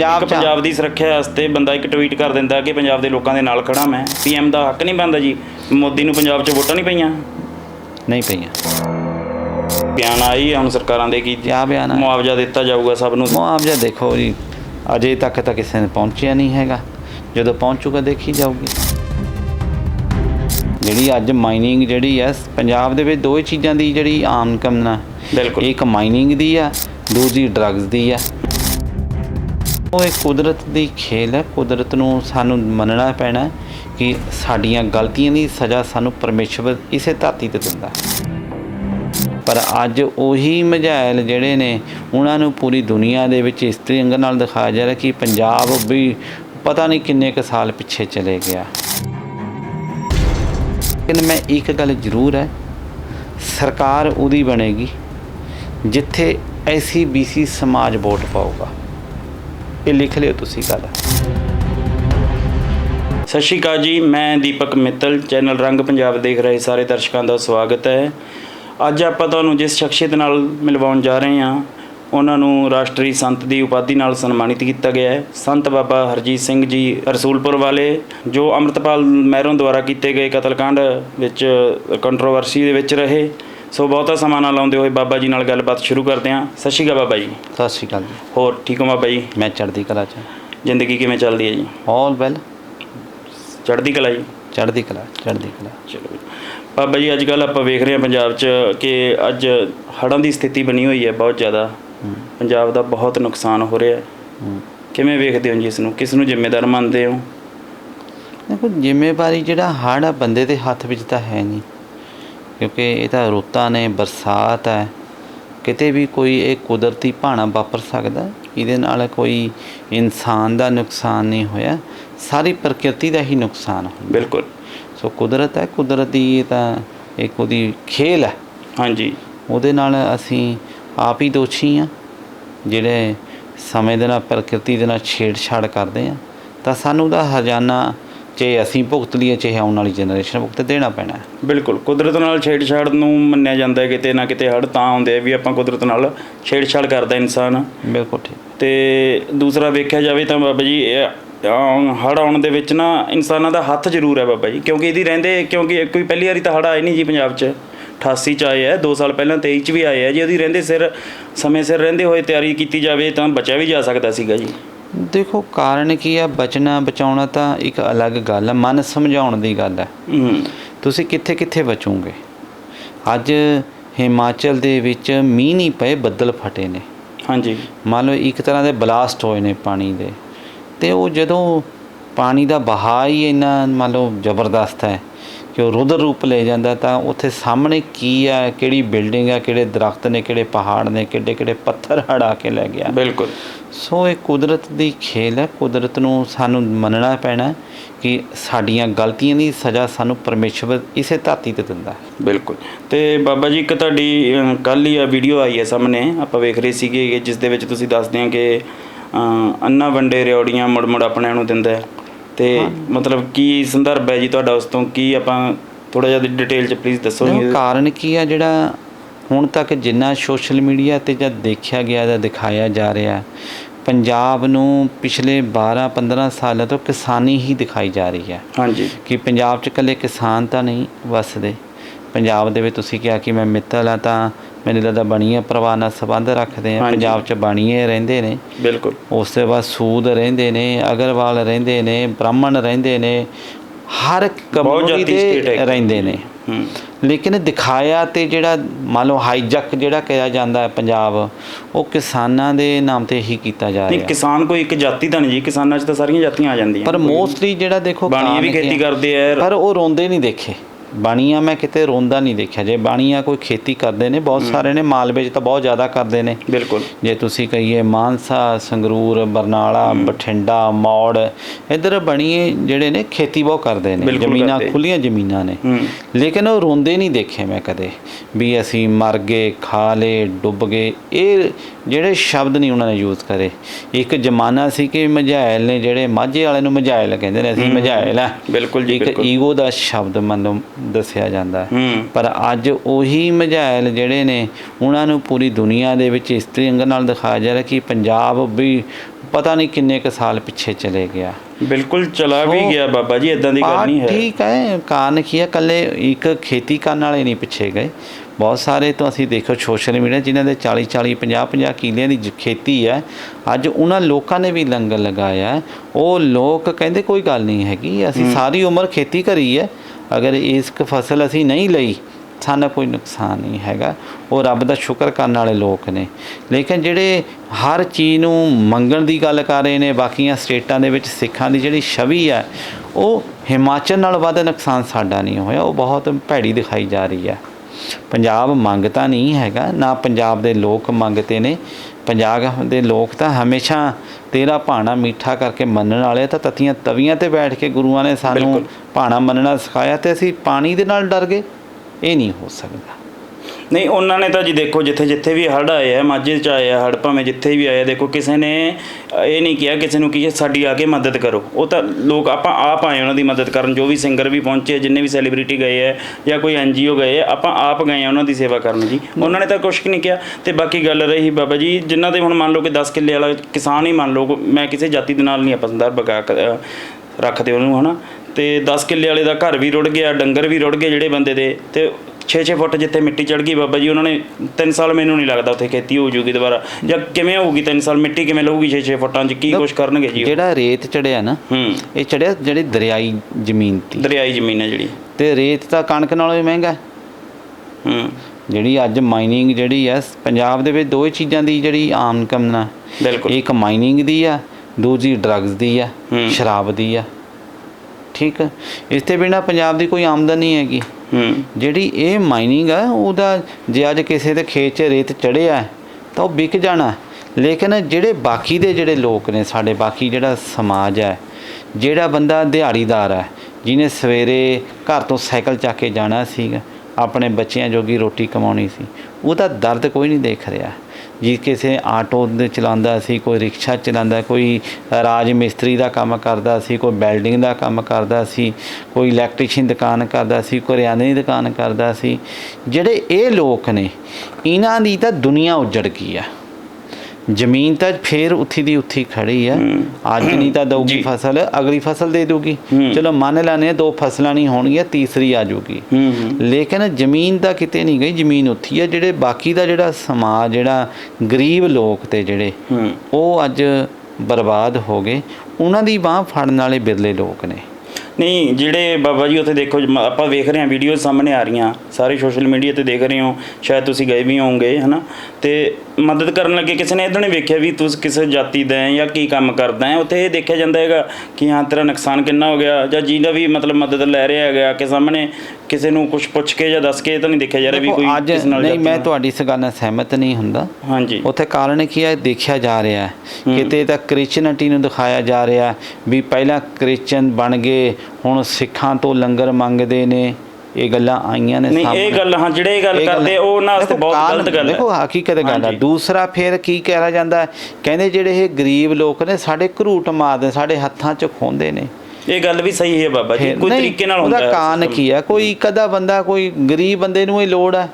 ਪੰਜਾਬ ਪੰਜਾਬ ਦੀ ਸੁਰੱਖਿਆ ਵਾਸਤੇ ਬੰਦਾ ਇੱਕ ਟਵੀਟ ਕਰ ਦਿੰਦਾ ਕਿ ਪੰਜਾਬ ਦੇ ਲੋਕਾਂ ਦੇ ਨਾਲ ਖੜਾ ਮੈਂ। ਪੀਐਮ ਦਾ ਹੱਕ ਨਹੀਂ ਬਣਦਾ ਜੀ। ਮੋਦੀ ਨੂੰ ਪੰਜਾਬ 'ਚ ਵੋਟਾਂ ਨਹੀਂ ਪਈਆਂ। ਨਹੀਂ ਪਈਆਂ। ਬਿਆਨ ਆਈ ਹੁਣ ਸਰਕਾਰਾਂ ਦੇ ਕਿ ਕਿਆ ਬਿਆਨ ਹੈ ਮੁਆਵਜ਼ਾ ਦਿੱਤਾ ਜਾਊਗਾ ਸਭ ਨੂੰ। ਮੁਆਵਜ਼ਾ ਦੇਖੋ ਜੀ ਅਜੇ ਤੱਕ ਤਾਂ ਕਿਸੇ ਨੇ ਪਹੁੰਚਿਆ ਨਹੀਂ ਹੈਗਾ। ਜਦੋਂ ਪਹੁੰਚੂਗਾ ਦੇਖੀ ਜਾਊਗੀ। ਜਿਹੜੀ ਅੱਜ ਮਾਈਨਿੰਗ ਜਿਹੜੀ ਹੈ ਪੰਜਾਬ ਦੇ ਵਿੱਚ ਦੋ ਹੀ ਚੀਜ਼ਾਂ ਦੀ ਜਿਹੜੀ ਆਮ ਇਨਕਮ ਨਾ ਬਿਲਕੁਲ। ਇੱਕ ਮਾਈਨਿੰਗ ਦੀ ਆ ਦੂਜੀ ਡਰੱਗਸ ਦੀ ਆ। ਉਹ ਇਹ ਕੁਦਰਤ ਦੀ ਖੇਲ ਹੈ। ਕੁਦਰਤ ਨੂੰ ਸਾਨੂੰ ਮੰਨਣਾ ਪੈਣਾ ਕਿ ਸਾਡੀਆਂ ਗਲਤੀਆਂ ਦੀ ਸਜ਼ਾ ਸਾਨੂੰ ਪਰਮੇਸ਼ਵਰ ਇਸੇ ਧਰਤੀ ਤੇ ਦਿੰਦਾ ਪਰ ਅੱਜ ਉਹੀ ਮਝਾਇਲ ਜਿਹੜੇ ਨੇ, ਉਹਨਾਂ ਨੂੰ ਪੂਰੀ ਦੁਨੀਆ ਦੇ ਵਿੱਚ ਇਸਤਰੀ ਅੰਗ ਨਾਲ ਦਿਖਾਇਆ ਜਾ ਰਿਹਾ ਕਿ ਪੰਜਾਬ ਵੀ ਪਤਾ ਨਹੀਂ ਕਿੰਨੇ ਕੁ ਸਾਲ ਪਿੱਛੇ ਚਲੇ ਗਿਆ। ਲੇਕਿਨ ਮੈਂ ਇੱਕ ਗੱਲ ਜ਼ਰੂਰ ਹੈ, ਸਰਕਾਰ ਉਹਦੀ ਬਣੇਗੀ ਜਿੱਥੇ ਐਸੀ ਬੀਸੀ ਸਮਾਜ ਵੋਟ ਪਾਊਗਾ। ਇਹ ਲਿਖ ਲਿਓ ਤੁਸੀਂ ਗੱਲ। ਸਤਿ ਸ਼੍ਰੀ ਅਕਾਲ ਜੀ, ਮੈਂ ਦੀਪਕ ਮਿੱਤਲ, ਚੈਨਲ ਰੰਗ ਪੰਜਾਬ ਦੇਖ ਰਹੇ ਸਾਰੇ ਦਰਸ਼ਕਾਂ ਦਾ ਸਵਾਗਤ ਹੈ। ਅੱਜ ਆਪਾਂ ਤੁਹਾਨੂੰ ਜਿਸ ਸ਼ਖਸੀਅਤ ਨਾਲ ਮਿਲਵਾਉਣ ਜਾ ਰਹੇ ਹਾਂ, ਉਹਨਾਂ ਨੂੰ ਰਾਸ਼ਟਰੀ ਸੰਤ ਦੀ ਉਪਾਧੀ ਨਾਲ ਸਨਮਾਨਿਤ ਕੀਤਾ ਗਿਆ ਹੈ। ਸੰਤ ਬਾਬਾ ਹਰਜੀਤ ਸਿੰਘ ਜੀ ਰਸੂਲਪੁਰ ਵਾਲੇ, ਜੋ ਅੰਮ੍ਰਿਤਪਾਲ ਮਹਿਰੋਂ ਦੁਆਰਾ ਕੀਤੇ ਗਏ ਕਤਲकांड ਵਿੱਚ ਕੰਟਰੋਵਰਸੀ ਦੇ ਵਿੱਚ ਰਹੇ। ਸੋ ਬਹੁਤਾ ਸਮਾਂ ਨਾ ਲਾਉਂਦੇ ਹੋਏ ਬਾਬਾ ਜੀ ਨਾਲ ਗੱਲਬਾਤ ਸ਼ੁਰੂ ਕਰਦੇ ਹਾਂ। ਸਤਿ ਸ਼੍ਰੀ ਅਕਾਲ ਬਾਬਾ ਜੀ। ਸਤਿ ਸ਼੍ਰੀ ਅਕਾਲ ਜੀ। ਹੋਰ ਠੀਕ ਹੋ ਬਾਬਾ ਜੀ? ਮੈਂ ਚੜ੍ਹਦੀ ਕਲਾ ਚ ਜ਼ਿੰਦਗੀ ਕਿਵੇਂ ਚੱਲਦੀ ਹੈ ਜੀ? ਆਲ ਵੈਲ ਚੜ੍ਹਦੀ ਕਲਾ ਜੀ? ਚੜ੍ਹਦੀ ਕਲਾ ਚੜ੍ਹਦੀ ਕਲਾ। ਚਲੋ। ਬਾਬਾ ਜੀ ਅੱਜ ਕੱਲ ਆਪਾਂ ਵੇਖ ਰਹੇ ਹਾਂ ਪੰਜਾਬ 'ਚ ਕਿ ਅੱਜ ਹੜ੍ਹਾਂ ਦੀ ਸਥਿਤੀ ਬਣੀ ਹੋਈ ਹੈ ਬਹੁਤ ਜ਼ਿਆਦਾ। ਪੰਜਾਬ ਦਾ ਬਹੁਤ ਨੁਕਸਾਨ ਹੋ ਰਿਹਾ ਹੈ। ਕਿਵੇਂ ਵੇਖਦੇ ਹੋ ਜੀ ਇਸ ਨੂੰ? ਕਿਸ ਨੂੰ ਜ਼ਿੰਮੇਦਾਰ ਮੰਨਦੇ ਹੋ? ਦੇਖੋ ਜ਼ਿੰਮੇਵਾਰੀ ਜਿਹੜਾ ਹੜ੍ਹ ਆ ਬੰਦੇ ਦੇ ਹੱਥ ਵਿੱਚ ਤਾਂ ਹੈ ਨਹੀਂ। ਕਿਉਂਕਿ ਇਹ ਤਾਂ ਰੁੱਤਾਂ ਨੇ ਬਰਸਾਤ ਹੈ। ਕਿਤੇ ਵੀ ਕੋਈ ਇਹ ਕੁਦਰਤੀ ਭਾਣਾ ਵਾਪਰ ਸਕਦਾ ਇਹਦੇ ਨਾਲ ਕੋਈ ਇਨਸਾਨ ਦਾ ਨੁਕਸਾਨ ਨਹੀਂ ਹੋਇਆ। ਸਾਰੀ ਪ੍ਰਕਿਰਤੀ ਦਾ ਹੀ ਨੁਕਸਾਨ ਹੋਇਆ ਬਿਲਕੁਲ। ਸੋ ਕੁਦਰਤ ਹੈ ਕੁਦਰਤ ਦੀ ਇਹ ਤਾਂ ਇੱਕ ਉਹਦੀ ਖੇਲ ਹੈ। ਹਾਂਜੀ। ਉਹਦੇ ਨਾਲ ਅਸੀਂ ਆਪ ਹੀ ਦੋਸ਼ੀ ਆ ਜਿਹੜੇ ਸਮੇਂ ਦੇ ਨਾਲ ਪ੍ਰਕਿਰਤੀ ਦੇ ਨਾਲ ਛੇੜਛਾੜ ਕਰਦੇ ਆ ਤਾਂ ਸਾਨੂੰ ਦਾ ਹਰਜਾਨਾ ਚਾਹੇ ਅਸੀਂ ਭੁਗਤ ਲਈਏ ਚਾਹੇ ਆਉਣ ਵਾਲੀ ਜਨਰੇਸ਼ਨ ਭੁਗਤ ਦੇਣਾ ਪੈਣਾ ਹੈ। ਬਿਲਕੁਲ ਕੁਦਰਤ ਨਾਲ ਛੇੜਛਾੜ ਨੂੰ ਮੰਨਿਆ ਜਾਂਦਾ ਹੈ ਕਿਤੇ ਨਾ ਕਿਤੇ ਹੜ੍ਹ ਤਾਂ ਆਉਂਦੇ ਆ ਵੀ ਆਪਾਂ ਕੁਦਰਤ ਨਾਲ ਛੇੜਛਾੜ ਕਰਦਾ ਇਨਸਾਨ। ਬਿਲਕੁਲ ਠੀਕ। ਤੇ ਦੂਸਰਾ ਵੇਖਿਆ ਜਾਵੇ ਤਾਂ ਬਾਬਾ ਜੀ ਹੜ ਆਉਣ ਦੇ ਵਿੱਚ ਨਾ ਇਨਸਾਨਾਂ ਦਾ ਹੱਥ ਜ਼ਰੂਰ ਹੈ ਬਾਬਾ ਜੀ ਕਿਉਂਕਿ ਇਹਦੀ ਰਹਿੰਦੇ ਕਿਉਂਕਿ ਕੋਈ ਪਹਿਲੀ ਵਾਰੀ ਤਾਂ ਹੜ ਆਏ ਨਹੀਂ ਜੀ ਪੰਜਾਬ 'ਚ। 88 ਚ ਆਏ ਹੈ 2 ਸਾਲ ਪਹਿਲਾਂ 23 ਚ ਵੀ ਆਏ ਹੈ ਜੀ ਉਹਦੀ ਰਹਿੰਦੇ ਸਿਰ ਸਮੇਂ ਸਿਰ ਰਹਿੰਦੇ ਹੋਏ ਤਿਆਰੀ ਕੀਤੀ ਜਾਵੇ ਤਾਂ ਬਚਿਆ ਵੀ ਜਾ ਸਕਦਾ ਸੀਗਾ ਜੀ। ਦੇਖੋ ਕਾਰਨ ਕੀ ਆ? ਬਚਣਾ ਬਚਾਉਣਾ ਤਾਂ ਇੱਕ ਅਲੱਗ ਗੱਲ ਹੈ ਮਨ ਸਮਝਾਉਣ ਦੀ ਗੱਲ ਹੈ। ਤੁਸੀਂ ਕਿੱਥੇ ਕਿੱਥੇ ਬਚੋਗੇ? ਅੱਜ ਹਿਮਾਚਲ ਦੇ ਵਿੱਚ ਮੀਂਹ ਨਹੀਂ ਪਏ ਬੱਦਲ ਫਟੇ ਨੇ। ਹਾਂਜੀ। ਮੰਨ ਲਓ ਇੱਕ ਤਰ੍ਹਾਂ ਦੇ ਬਲਾਸਟ ਹੋਏ ਨੇ ਪਾਣੀ ਦੇ। ਤੇ ਉਹ ਜਦੋਂ ਪਾਣੀ ਦਾ ਵਹਾਅ ਹੀ ਇੰਨਾ ਮੰਨ ਲਓ ਜ਼ਬਰਦਸਤ ਹੈ ਕਿ ਉਹ ਰੁਦਰ ਰੂਪ ਲੈ ਜਾਂਦਾ ਤਾਂ ਉੱਥੇ ਸਾਹਮਣੇ ਕੀ ਆ ਕਿਹੜੀ ਬਿਲਡਿੰਗ ਆ ਕਿਹੜੇ ਦਰਖਤ ਨੇ ਕਿਹੜੇ ਪਹਾੜ ਨੇ ਕਿੱਡੇ ਕਿੱਡੇ ਪੱਥਰ ਹੜਾ ਕੇ ਲੈ ਗਿਆ। ਬਿਲਕੁਲ। ਸੋ ਇਹ ਕੁਦਰਤ ਦੀ ਖੇਲ ਹੈ। ਕੁਦਰਤ ਨੂੰ ਸਾਨੂੰ ਮੰਨਣਾ ਪੈਣਾ ਕਿ ਸਾਡੀਆਂ ਗਲਤੀਆਂ ਦੀ ਸਜ਼ਾ ਸਾਨੂੰ ਪਰਮੇਸ਼ਵਰ ਇਸੇ ਧਰਤੀ ਤੇ ਦਿੰਦਾ ਹੈ। ਬਿਲਕੁਲ। ਤੇ ਬਾਬਾ ਜੀ ਇੱਕ ਤੁਹਾਡੀ ਕੱਲ ਹੀ ਆ ਵੀਡੀਓ ਆਈ ਹੈ ਸਾਹਮਣੇ। ਆਪਾਂ ਵੇਖ ਰਹੇ ਸੀਗੇ ਜਿਸ ਦੇ ਵਿੱਚ ਤੁਸੀਂ ਦੱਸਦੇ ਆ ਕਿ ਅੰਨਾ ਵੰਡੇ ਰਿਓੜੀਆਂ ਮੁੜ ਮੁੜ ਆਪਣਿਆਂ ਨੂੰ ਦਿੰਦਾ ਹੈ। ਤੇ ਮਤਲਬ ਕੀ ਸੰਦਰਭ ਹੈ ਜੀ ਤੁਹਾਡਾ ਉਸ ਤੋਂ? ਕੀ ਆਪਾਂ ਥੋੜਾ ਜਿਹਾ ਡਿਟੇਲ ਚ ਪਲੀਜ਼ ਦੱਸੋ ਜੀ ਕਾਰਨ ਕੀ ਆ ਜਿਹੜਾ ਹੁਣ ਤੱਕ ਜਿੰਨਾ ਸੋਸ਼ਲ ਮੀਡੀਆ ਤੇ ਜਦ ਦੇਖਿਆ ਗਿਆ ਜਾਂ ਦਿਖਾਇਆ ਜਾ ਰਿਹਾ ਪੰਜਾਬ ਨੂੰ ਪਿਛਲੇ 12-15 ਸਾਲਾਂ ਤੋਂ ਕਿਸਾਨੀ ਹੀ ਦਿਖਾਈ ਜਾ ਰਹੀ ਹੈ। ਹਾਂਜੀ। ਕਿ ਪੰਜਾਬ 'ਚ ਇਕੱਲੇ ਕਿਸਾਨ ਤਾਂ ਨਹੀਂ ਵਸਦੇ। ਪੰਜਾਬ ਦੇ ਵਿੱਚ ਤੁਸੀਂ ਕਿਹਾ ਕਿ ਮੈਂ ਮਿੱਤਲ ਆ ਤਾਂ ਮੈਨੂੰ ਲੱਗਦਾ ਬਣੀਏ ਪਰਿਵਾਰ ਨਾਲ ਸੰਬੰਧ ਰੱਖਦੇ ਆ। ਪੰਜਾਬ 'ਚ ਬਣੀਏ ਰਹਿੰਦੇ ਨੇ। ਬਿਲਕੁਲ। ਉਸ ਤੋਂ ਬਾਅਦ ਸੂਦ ਰਹਿੰਦੇ ਨੇ ਅਗਰਵਾਲ ਰਹਿੰਦੇ ਨੇ ਬ੍ਰਾਹਮਣ ਰਹਿੰਦੇ ਨੇ ਹਰ ਕਮਿਊਨਿਟੀ ਦੇ। ਰਹਿੰਦੇ ਨੇ। ਲੇਕਿਨ ਦਿਖਾਇਆ ਤੇ ਜਿਹੜਾ ਮੰਨ ਲਓ ਹਾਈਜੈਕ ਜਿਹੜਾ ਕਿਹਾ ਜਾਂਦਾ ਹੈ ਪੰਜਾਬ ਉਹ ਕਿਸਾਨਾਂ ਦੇ ਨਾਮ ਤੇ ਹੀ ਕੀਤਾ ਜਾ ਨਹੀਂ ਰਿਹਾ। ਕਿਸਾਨ ਕੋਈ ਇੱਕ ਜਾਤੀ ਤਾਂ ਨਹੀਂ ਜੀ ਕਿਸਾਨਾਂ 'ਚ ਤਾਂ ਸਾਰੀਆਂ ਜਾਤੀਆਂ ਆ ਜਾਂਦੀਆਂ। ਪਰ ਮੋਸਟਲੀ ਜਿਹੜਾ ਦੇਖੋ ਬਾਣੀਏ ਵੀ ਖੇਤੀ ਕਰਦੇ ਆ। ਪਰ ਉਹ ਰੋਂਦੇ ਨਹੀਂ ਦੇਖੇ। ਬਾਣੀਆਂ ਮੈਂ ਕਿਤੇ ਰੋਂਦਾ ਨਹੀਂ ਦੇਖਿਆ। ਜੇ ਬਾਣੀਆਂ ਕੋਈ ਖੇਤੀ ਕਰਦੇ ਨੇ ਬਹੁਤ ਸਾਰੇ ਨੇ ਮਾਲਵੇ 'ਚ ਤਾਂ ਬਹੁਤ ਜ਼ਿਆਦਾ ਕਰਦੇ ਨੇ। ਬਿਲਕੁਲ। ਜੇ ਤੁਸੀਂ ਕਹੀਏ ਮਾਨਸਾ ਸੰਗਰੂਰ ਬਰਨਾਲਾ ਬਠਿੰਡਾ ਮੌੜ ਇੱਧਰ ਬਣੀਏ ਜਿਹੜੇ ਨੇ ਖੇਤੀ ਬਹੁਤ ਕਰਦੇ ਨੇ। ਜ਼ਮੀਨਾਂ। ਖੁੱਲੀਆਂ ਜ਼ਮੀਨਾਂ ਨੇ। ਲੇਕਿਨ ਉਹ ਰੋਂਦੇ ਨਹੀਂ ਦੇਖੇ ਮੈਂ ਕਦੇ। ਵੀ ਅਸੀਂ ਮਰ ਗਏ ਖਾ ਲਏ ਡੁੱਬ ਗਏ। ਇਹ ਜਿਹੜੇ ਸ਼ਬਦ ਨਹੀਂ ਉਹਨਾਂ ਨੇ ਯੂਜ਼ ਕਰੇ। ਇੱਕ ਜ਼ਮਾਨਾ ਸੀ ਕਿ ਮਝੈਲ ਨੇ ਜਿਹੜੇ ਮਾਝੇ ਵਾਲੇ ਨੂੰ ਮਝੈਲ ਕਹਿੰਦੇ ਨੇ ਅਸੀਂ ਮਝੈਲ ਆ। ਬਿਲਕੁਲ ਜੀ ਇੱਕ ਈਗੋ ਦਾ ਸ਼ਬਦ ਮੰਨੋ ਦੱਸਿਆ ਜਾਂਦਾ। ਪਰ ਅੱਜ ਉਹੀ ਮਝੈਲ ਜਿਹੜੇ ਨੇ ਉਹਨਾਂ ਨੂੰ ਪੂਰੀ ਦੁਨੀਆ ਦੇ ਵਿੱਚ ਇਸਤਰੀ ਅੰਗ ਨਾਲ ਦਿਖਾਇਆ ਜਾ ਰਿਹਾ ਕਿ ਪੰਜਾਬ ਵੀ ਪਤਾ ਨਹੀਂ ਕਿੰਨੇ ਕ ਸਾਲ ਪਿੱਛੇ ਚਲੇ ਗਿਆ। ਬਿਲਕੁਲ ਚਲਾ ਵੀ ਗਿਆ ਬਾਬਾ ਜੀ ਇਦਾਂ ਦੀ ਗੱਲ ਨਹੀਂ ਹੈ। ਠੀਕ ਹੈ ਕਾਰਨ ਕੀ ਹੈ? ਕੱਲੇ ਇੱਕ ਖੇਤੀ ਕਰਨ ਵਾਲੇ ਨਹੀਂ ਪਿੱਛੇ ਗਏ। ਬਹੁਤ ਸਾਰੇ ਤੋਂ ਅਸੀਂ ਦੇਖੋ ਸੋਸ਼ਲ ਮੀਡੀਆ ਜਿਨ੍ਹਾਂ ਦੇ 40 40 50 50 ਕਿੱਲਿਆਂ ਦੀ ਖੇਤੀ ਹੈ ਅੱਜ ਉਹਨਾਂ ਲੋਕਾਂ ਨੇ ਵੀ ਲੰਗਰ ਲਗਾਇਆ। ਉਹ ਲੋਕ ਕਹਿੰਦੇ ਕੋਈ ਗੱਲ ਨਹੀਂ ਹੈਗੀ ਅਸੀਂ ਸਾਰੀ ਉਮਰ ਖੇਤੀ ਕਰੀ ਹੈ ਅਗਰ ਇਸ ਫਸਲ ਅਸੀਂ ਨਹੀਂ ਲਈ ਸਾਨੂੰ ਕੋਈ ਨੁਕਸਾਨ ਨਹੀਂ ਹੈਗਾ। ਉਹ ਰੱਬ ਦਾ ਸ਼ੁਕਰ ਕਰਨ ਵਾਲੇ ਲੋਕ ਨੇ। ਲੇਕਿਨ ਜਿਹੜੇ ਹਰ ਚੀਜ਼ ਨੂੰ ਮੰਗਣ ਦੀ ਗੱਲ ਕਰ ਰਹੇ ਨੇ ਬਾਕੀਆਂ ਸਟੇਟਾਂ ਦੇ ਵਿੱਚ ਸਿੱਖਾਂ ਦੀ ਜਿਹੜੀ ਛਵੀ ਹੈ ਉਹ ਹਿਮਾਚਲ ਨਾਲ ਵੱਧ ਨੁਕਸਾਨ ਸਾਡਾ ਨਹੀਂ ਹੋਇਆ ਉਹ ਬਹੁਤ ਭੈੜੀ ਦਿਖਾਈ ਜਾ ਰਹੀ ਹੈ। ਪੰਜਾਬ ਮੰਗਤਾ ਨਹੀਂ ਹੈਗਾ ਨਾ ਪੰਜਾਬ ਦੇ ਲੋਕ ਮੰਗਤੇ ਨੇ। ਪੰਜਾਬ ਦੇ ਲੋਕ ਤਾਂ ਹਮੇਸ਼ਾ ਤੇਰਾ ਭਾਣਾ ਮਿੱਠਾ ਕਰਕੇ ਮੰਨਣ ਵਾਲੇ ਤਾਂ ਤਤੀਆਂ ਤਵੀਆਂ ਤੇ ਬੈਠ ਕੇ ਗੁਰੂਆਂ ਨੇ ਸਾਨੂੰ। ਭਾਣਾ ਮੰਨਣਾ ਸਿਖਾਇਆ ਤੇ ਅਸੀਂ ਪਾਣੀ ਦੇ ਨਾਲ ਡਰ ਗਏ। ਇਹ ਨਹੀਂ ਹੋ ਸਕਦਾ। ਨਹੀਂ, ਉਹਨਾਂ ਨੇ ਤਾਂ ਜੀ ਦੇਖੋ, ਜਿੱਥੇ ਜਿੱਥੇ ਵੀ ਹੜ੍ਹ ਆਏ ਆ, ਮਾਝੇ ਚ ਆਏ ਆ, ਹੜ੍ਹ ਭਾਵੇਂ ਜਿੱਥੇ ਵੀ ਆਏ ਆ, ਦੇਖੋ ਕਿਸੇ ਨੇ ਇਹ ਨਹੀਂ ਕਿਹਾ ਕਿਸੇ ਨੂੰ ਕਿ ਸਾਡੀ ਆ ਕੇ ਮਦਦ ਕਰੋ। ਉਹ ਤਾਂ ਲੋਕ ਆਪਾਂ ਆਪ ਆਏ ਉਹਨਾਂ ਦੀ ਮਦਦ ਕਰਨ, ਜੋ ਵੀ ਸਿੰਗਰ ਵੀ ਪਹੁੰਚੇ, ਜਿੰਨੇ ਵੀ ਸੈਲੀਬ੍ਰਿਟੀ ਗਏ ਆ, ਜਾਂ ਕੋਈ ਐਨਜੀਓ ਗਏ ਆ, ਆਪਾਂ ਆਪ ਗਏ ਆ ਉਹਨਾਂ ਦੀ ਸੇਵਾ ਕਰਨ ਜੀ। ਉਹਨਾਂ ਨੇ ਤਾਂ ਕੁਝ ਨਹੀਂ ਕਿਹਾ। ਤੇ ਬਾਕੀ ਗੱਲ ਰਹੀ ਬਾਬਾ ਜੀ, ਜਿਨ੍ਹਾਂ ਦੇ ਹੁਣ ਮੰਨ ਲਓ ਕਿ 10 ਕਿੱਲੇ ਵਾਲਾ ਕਿਸਾਨ ਹੀ ਮੰਨ ਲਓ, ਮੈਂ ਕਿਸੇ ਜਾਤੀ ਦੇ ਨਾਲ ਨਹੀਂ ਆਪਾਂ ਸੰਦਰਭ ਬਗਾ ਕ- ਰੱਖਦੇ ਉਹਨੂੰ, ਹਨਾ। ਤੇ 10 ਕਿੱਲੇ ਵਾਲੇ ਦਾ ਘਰ ਵੀ ਰੁੜ ਗਿਆ, ਡੰਗਰ ਵੀ ਰੁੜ ਗਏ ਜਿਹੜੇ ਬੰਦੇ ਦੇ, ਤੇ 6-6 ਫੁੱਟ ਜਿੱਥੇ ਮਿੱਟੀ ਚੜ ਗਈ ਬਾਬਾ ਜੀ ਉਹਨਾਂ ਨੇ 3 ਸਾਲ ਮੈਨੂੰ ਨਹੀਂ ਲੱਗਦਾ ਉੱਥੇ ਖੇਤੀ ਹੋ ਜੂਗੀ ਦੁਬਾਰਾ। ਜਾਂ ਕਿਵੇਂ ਹੋਊਗੀ 3 ਸਾਲ ਮਿੱਟੀ ਕਿਵੇਂ ਲਊਗੀ 6-6 ਫੁੱਟਾਂ 'ਚ? ਕੀ ਕੁਛ ਕਰਨਗੇ ਜੀ? ਜਿਹੜਾ ਰੇਤ ਚੜਿਆ ਨਾ ਇਹ ਚੜਿਆ ਜਿਹੜੀ ਦਰਿਆਈ ਜ਼ਮੀਨ ਤੀ। ਦਰਿਆਈ ਜ਼ਮੀਨ ਹੈ ਜਿਹੜੀ। ਤੇ ਰੇਤ ਤਾਂ ਕਣਕ ਨਾਲੋਂ ਵੀ ਮਹਿੰਗਾ ਹੈ। ਜਿਹੜੀ ਅੱਜ ਮਾਈਨਿੰਗ ਜਿਹੜੀ ਹੈ ਪੰਜਾਬ ਦੇ ਵਿੱਚ ਦੋ ਹੀ ਚੀਜ਼ਾਂ ਦੀ ਜਿਹੜੀ ਆਮ ਕਮਨਾ ਬਿਲਕੁਲ। ਇੱਕ ਮਾਈਨਿੰਗ ਦੀ ਆ ਦੂਜੀ ਡਰੱਗਸ ਦੀ ਆ। ਸ਼ਰਾਬ ਦੀ ਆ ਠੀਕ ਹੈ। ਇਸ ਤੇ ਬਿਨਾ ਪੰਜਾਬ ਦੀ ਕੋਈ ਆਮਦਨ ਨਹੀਂ ਹੈਗੀ। ਜਿਹੜੀ ਇਹ ਮਾਈਨਿੰਗ ਆ, ਉਹਦਾ ਜੇ ਅੱਜ ਕਿਸੇ ਦੇ ਖੇਤ 'ਚ ਰੇਤ ਚੜਿਆ ਤਾਂ ਉਹ ਵਿਕ ਜਾਣਾ। ਲੇਕਿਨ ਜਿਹੜੇ ਬਾਕੀ ਦੇ ਜਿਹੜੇ ਲੋਕ ਨੇ, ਸਾਡੇ ਬਾਕੀ ਜਿਹੜਾ ਸਮਾਜ ਹੈ ਜਿਹੜਾ ਬੰਦਾ ਦਿਹਾੜੀਦਾਰ ਹੈ ਜਿਹਨੇ ਸਵੇਰੇ ਘਰ ਤੋਂ ਸਾਈਕਲ ਚੱਕ ਕੇ ਜਾਣਾ ਸੀਗਾ, ਆਪਣੇ ਬੱਚਿਆਂ ਜੋਗੀ ਰੋਟੀ ਕਮਾਉਣੀ ਸੀ, ਉਹਦਾ ਦਰਦ ਕੋਈ ਨਹੀਂ ਦੇਖ ਰਿਹਾ। ਜੀ ਕਿਸੇ ਆਟੋ ਦੇ ਚਲਾਉਂਦਾ ਸੀ, ਕੋਈ ਰਿਕਸ਼ਾ ਚਲਾਉਂਦਾ, ਕੋਈ ਰਾਜ ਮਿਸਤਰੀ ਦਾ ਕੰਮ ਕਰਦਾ ਸੀ, ਕੋਈ ਬਿਲਡਿੰਗ ਦਾ ਕੰਮ ਕਰਦਾ ਸੀ, ਕੋਈ ਇਲੈਕਟ੍ਰੀਸ਼ੀਅਨ ਦੁਕਾਨ ਕਰਦਾ ਸੀ, ਕੋਈ ਕਰਿਆਨੇ ਦੀ ਦੁਕਾਨ ਕਰਦਾ ਸੀ, ਜਿਹੜੇ ਇਹ ਲੋਕ ਨੇ, ਇਹਨਾਂ ਦੀ ਤਾਂ ਦੁਨੀਆ ਉਜੜ ਗਈ ਆ। ਜ਼ਮੀਨ ਤਾਂ ਫੇਰ ਉੱਥੀ ਦੀ ਉੱਥੀ ਖੜੀ ਆ। ਅੱਜ ਨਹੀਂ ਤਾਂ ਦਊਗੀ। ਫਸਲ ਅਗਲੀ ਫਸਲ ਦੇ ਦਊਗੀ। ਚਲੋ ਮੰਨ ਲੈਣੇ ਦੋ ਫਸਲਾਂ ਨਹੀਂ ਹੋਣਗੀਆਂ ਤੀਸਰੀ ਆ ਜਾਊਗੀ। ਹੂੰ ਲੇਕਿਨ ਜ਼ਮੀਨ ਤਾਂ ਕਿਤੇ ਨਹੀਂ ਗਈ ਜ਼ਮੀਨ ਉੱਥੀ ਆ। ਜਿਹੜੇ ਬਾਕੀ ਦਾ ਜਿਹੜਾ ਸਮਾਜ ਜਿਹੜਾ ਗਰੀਬ ਲੋਕ ਤੇ ਜਿਹੜੇ ਉਹ ਅੱਜ ਬਰਬਾਦ ਹੋ ਗਏ। ਉਹਨਾਂ ਦੀ ਬਾਹ ਫੜਨ ਵਾਲੇ ਬਿਰਲੇ ਲੋਕ ਨੇ। ਨਹੀਂ, ਜਿਹੜੇ ਬਾਬਾ ਜੀ ਉੱਥੇ ਦੇਖੋ ਆਪਾਂ ਵੇਖ ਰਹੇ ਹਾਂ ਵੀਡੀਓ ਸਾਹਮਣੇ ਆ ਰਹੀਆਂ। ਸਾਰੇ ਸੋਸ਼ਲ ਮੀਡੀਆ ਤੇ ਦੇਖ ਰਹੇ ਹੋ, ਸ਼ਾਇਦ ਤੁਸੀਂ ਗਏ ਵੀ ਹੋਵੋਗੇ, ਹਨਾ? ਤੇ ਮਦਦ ਕਰਨ ਲੱਗੇ ਕਿਸੇ ਨੇ ਇਦਾਂ ਨੇ ਵੇਖਿਆ ਵੀ ਤੂੰ ਕਿਸੇ ਜਾਤੀ ਦਾ ਹੈ ਜਾਂ ਕੀ ਕੰਮ ਕਰਦਾ ਹੈ? ਉੱਥੇ ਇਹ ਦੇਖਿਆ ਜਾਂਦਾ ਹੈਗਾ ਕਿ ਹਾਂ, ਤੇਰਾ ਨੁਕਸਾਨ ਕਿੰਨਾ ਹੋ ਗਿਆ ਜਾਂ ਜਿਹਦਾ ਵੀ ਮਤਲਬ ਮਦਦ ਲੈ ਰਿਹਾ ਹੈਗਾ ਕਿ ਸਾਹਮਣੇ ਕਿਸੇ ਨੂੰ ਕੁਝ ਪੁੱਛ ਕੇ ਜਾਂ ਦੱਸ ਕੇ ਇਹ ਤਾਂ ਨਹੀਂ ਦੇਖਿਆ ਜਾ ਰਿਹਾ ਵੀ ਕੋਈ ਅੱਜ ਕਿਸ ਨਾਲ ਨਹੀਂ ਮੈਂ। ਤੁਹਾਡੀ ਇਸ ਗੱਲ ਨਾਲ ਸਹਿਮਤ ਨਹੀਂ ਹੁੰਦਾ। ਹਾਂਜੀ। ਉੱਥੇ ਕਾਰਨ ਕੀ ਹੈ? ਦੇਖਿਆ ਜਾ ਰਿਹਾ ਹੈ। ਕਿਤੇ ਤਾਂ ਕ੍ਰਿਸਚਨਟੀ ਨੂੰ ਦਿਖਾਇਆ ਜਾ ਰਿਹਾ ਵੀ ਪਹਿਲਾਂ ਕ੍ਰਿਸਚਨ ਬਣ ਗਏ ਹੁਣ ਸਿੱਖਾਂ ਤੋਂ ਲੰਗਰ ਮੰਗਦੇ ਨੇ। ਇਹ ਗੱਲਾਂ ਆਈਆਂ ਨੇ ਨਹੀਂ ਇਹ ਗੱਲ ਹਾਂ ਜਿਹੜੇ ਇਹ ਗੱਲ ਕਰਦੇ ਉਹ ਉਹਨਾਂ ਵਾਸਤੇ ਬਹੁਤ ਗਲਤ ਗੱਲ ਹੈ। ਦੇਖੋ ਹਕੀਕਤ ਗੱਲ ਹੈ। ਦੂਸਰਾ ਫਿਰ ਕੀ ਕਿਹਾ ਜਾਂਦਾ? ਕਹਿੰਦੇ ਜਿਹੜੇ ਇਹ ਗਰੀਬ ਲੋਕ ਨੇ ਸਾਡੇ ਘਰੂਟ ਮਾਰਦੇ ਸਾਡੇ ਹੱਥਾਂ 'ਚ ਖੋਂਦੇ ਨੇ। ਇਹ ਗੱਲ ਵੀ ਸਹੀ ਹੈ ਬਾਬਾ ਜੀ ਕੋਈ ਤਰੀਕੇ ਨਾਲ ਹੁੰਦਾ ਉਹਦਾ ਹੈ ਕਾਰਨ। ਕੀ ਹੈ ਕੋਈ ਕਦਾ ਬੰਦਾ ਕੋਈ ਗਰੀਬ ਬੰਦੇ ਨੂੰ ਹੀ ਲੋੜ ਹੈ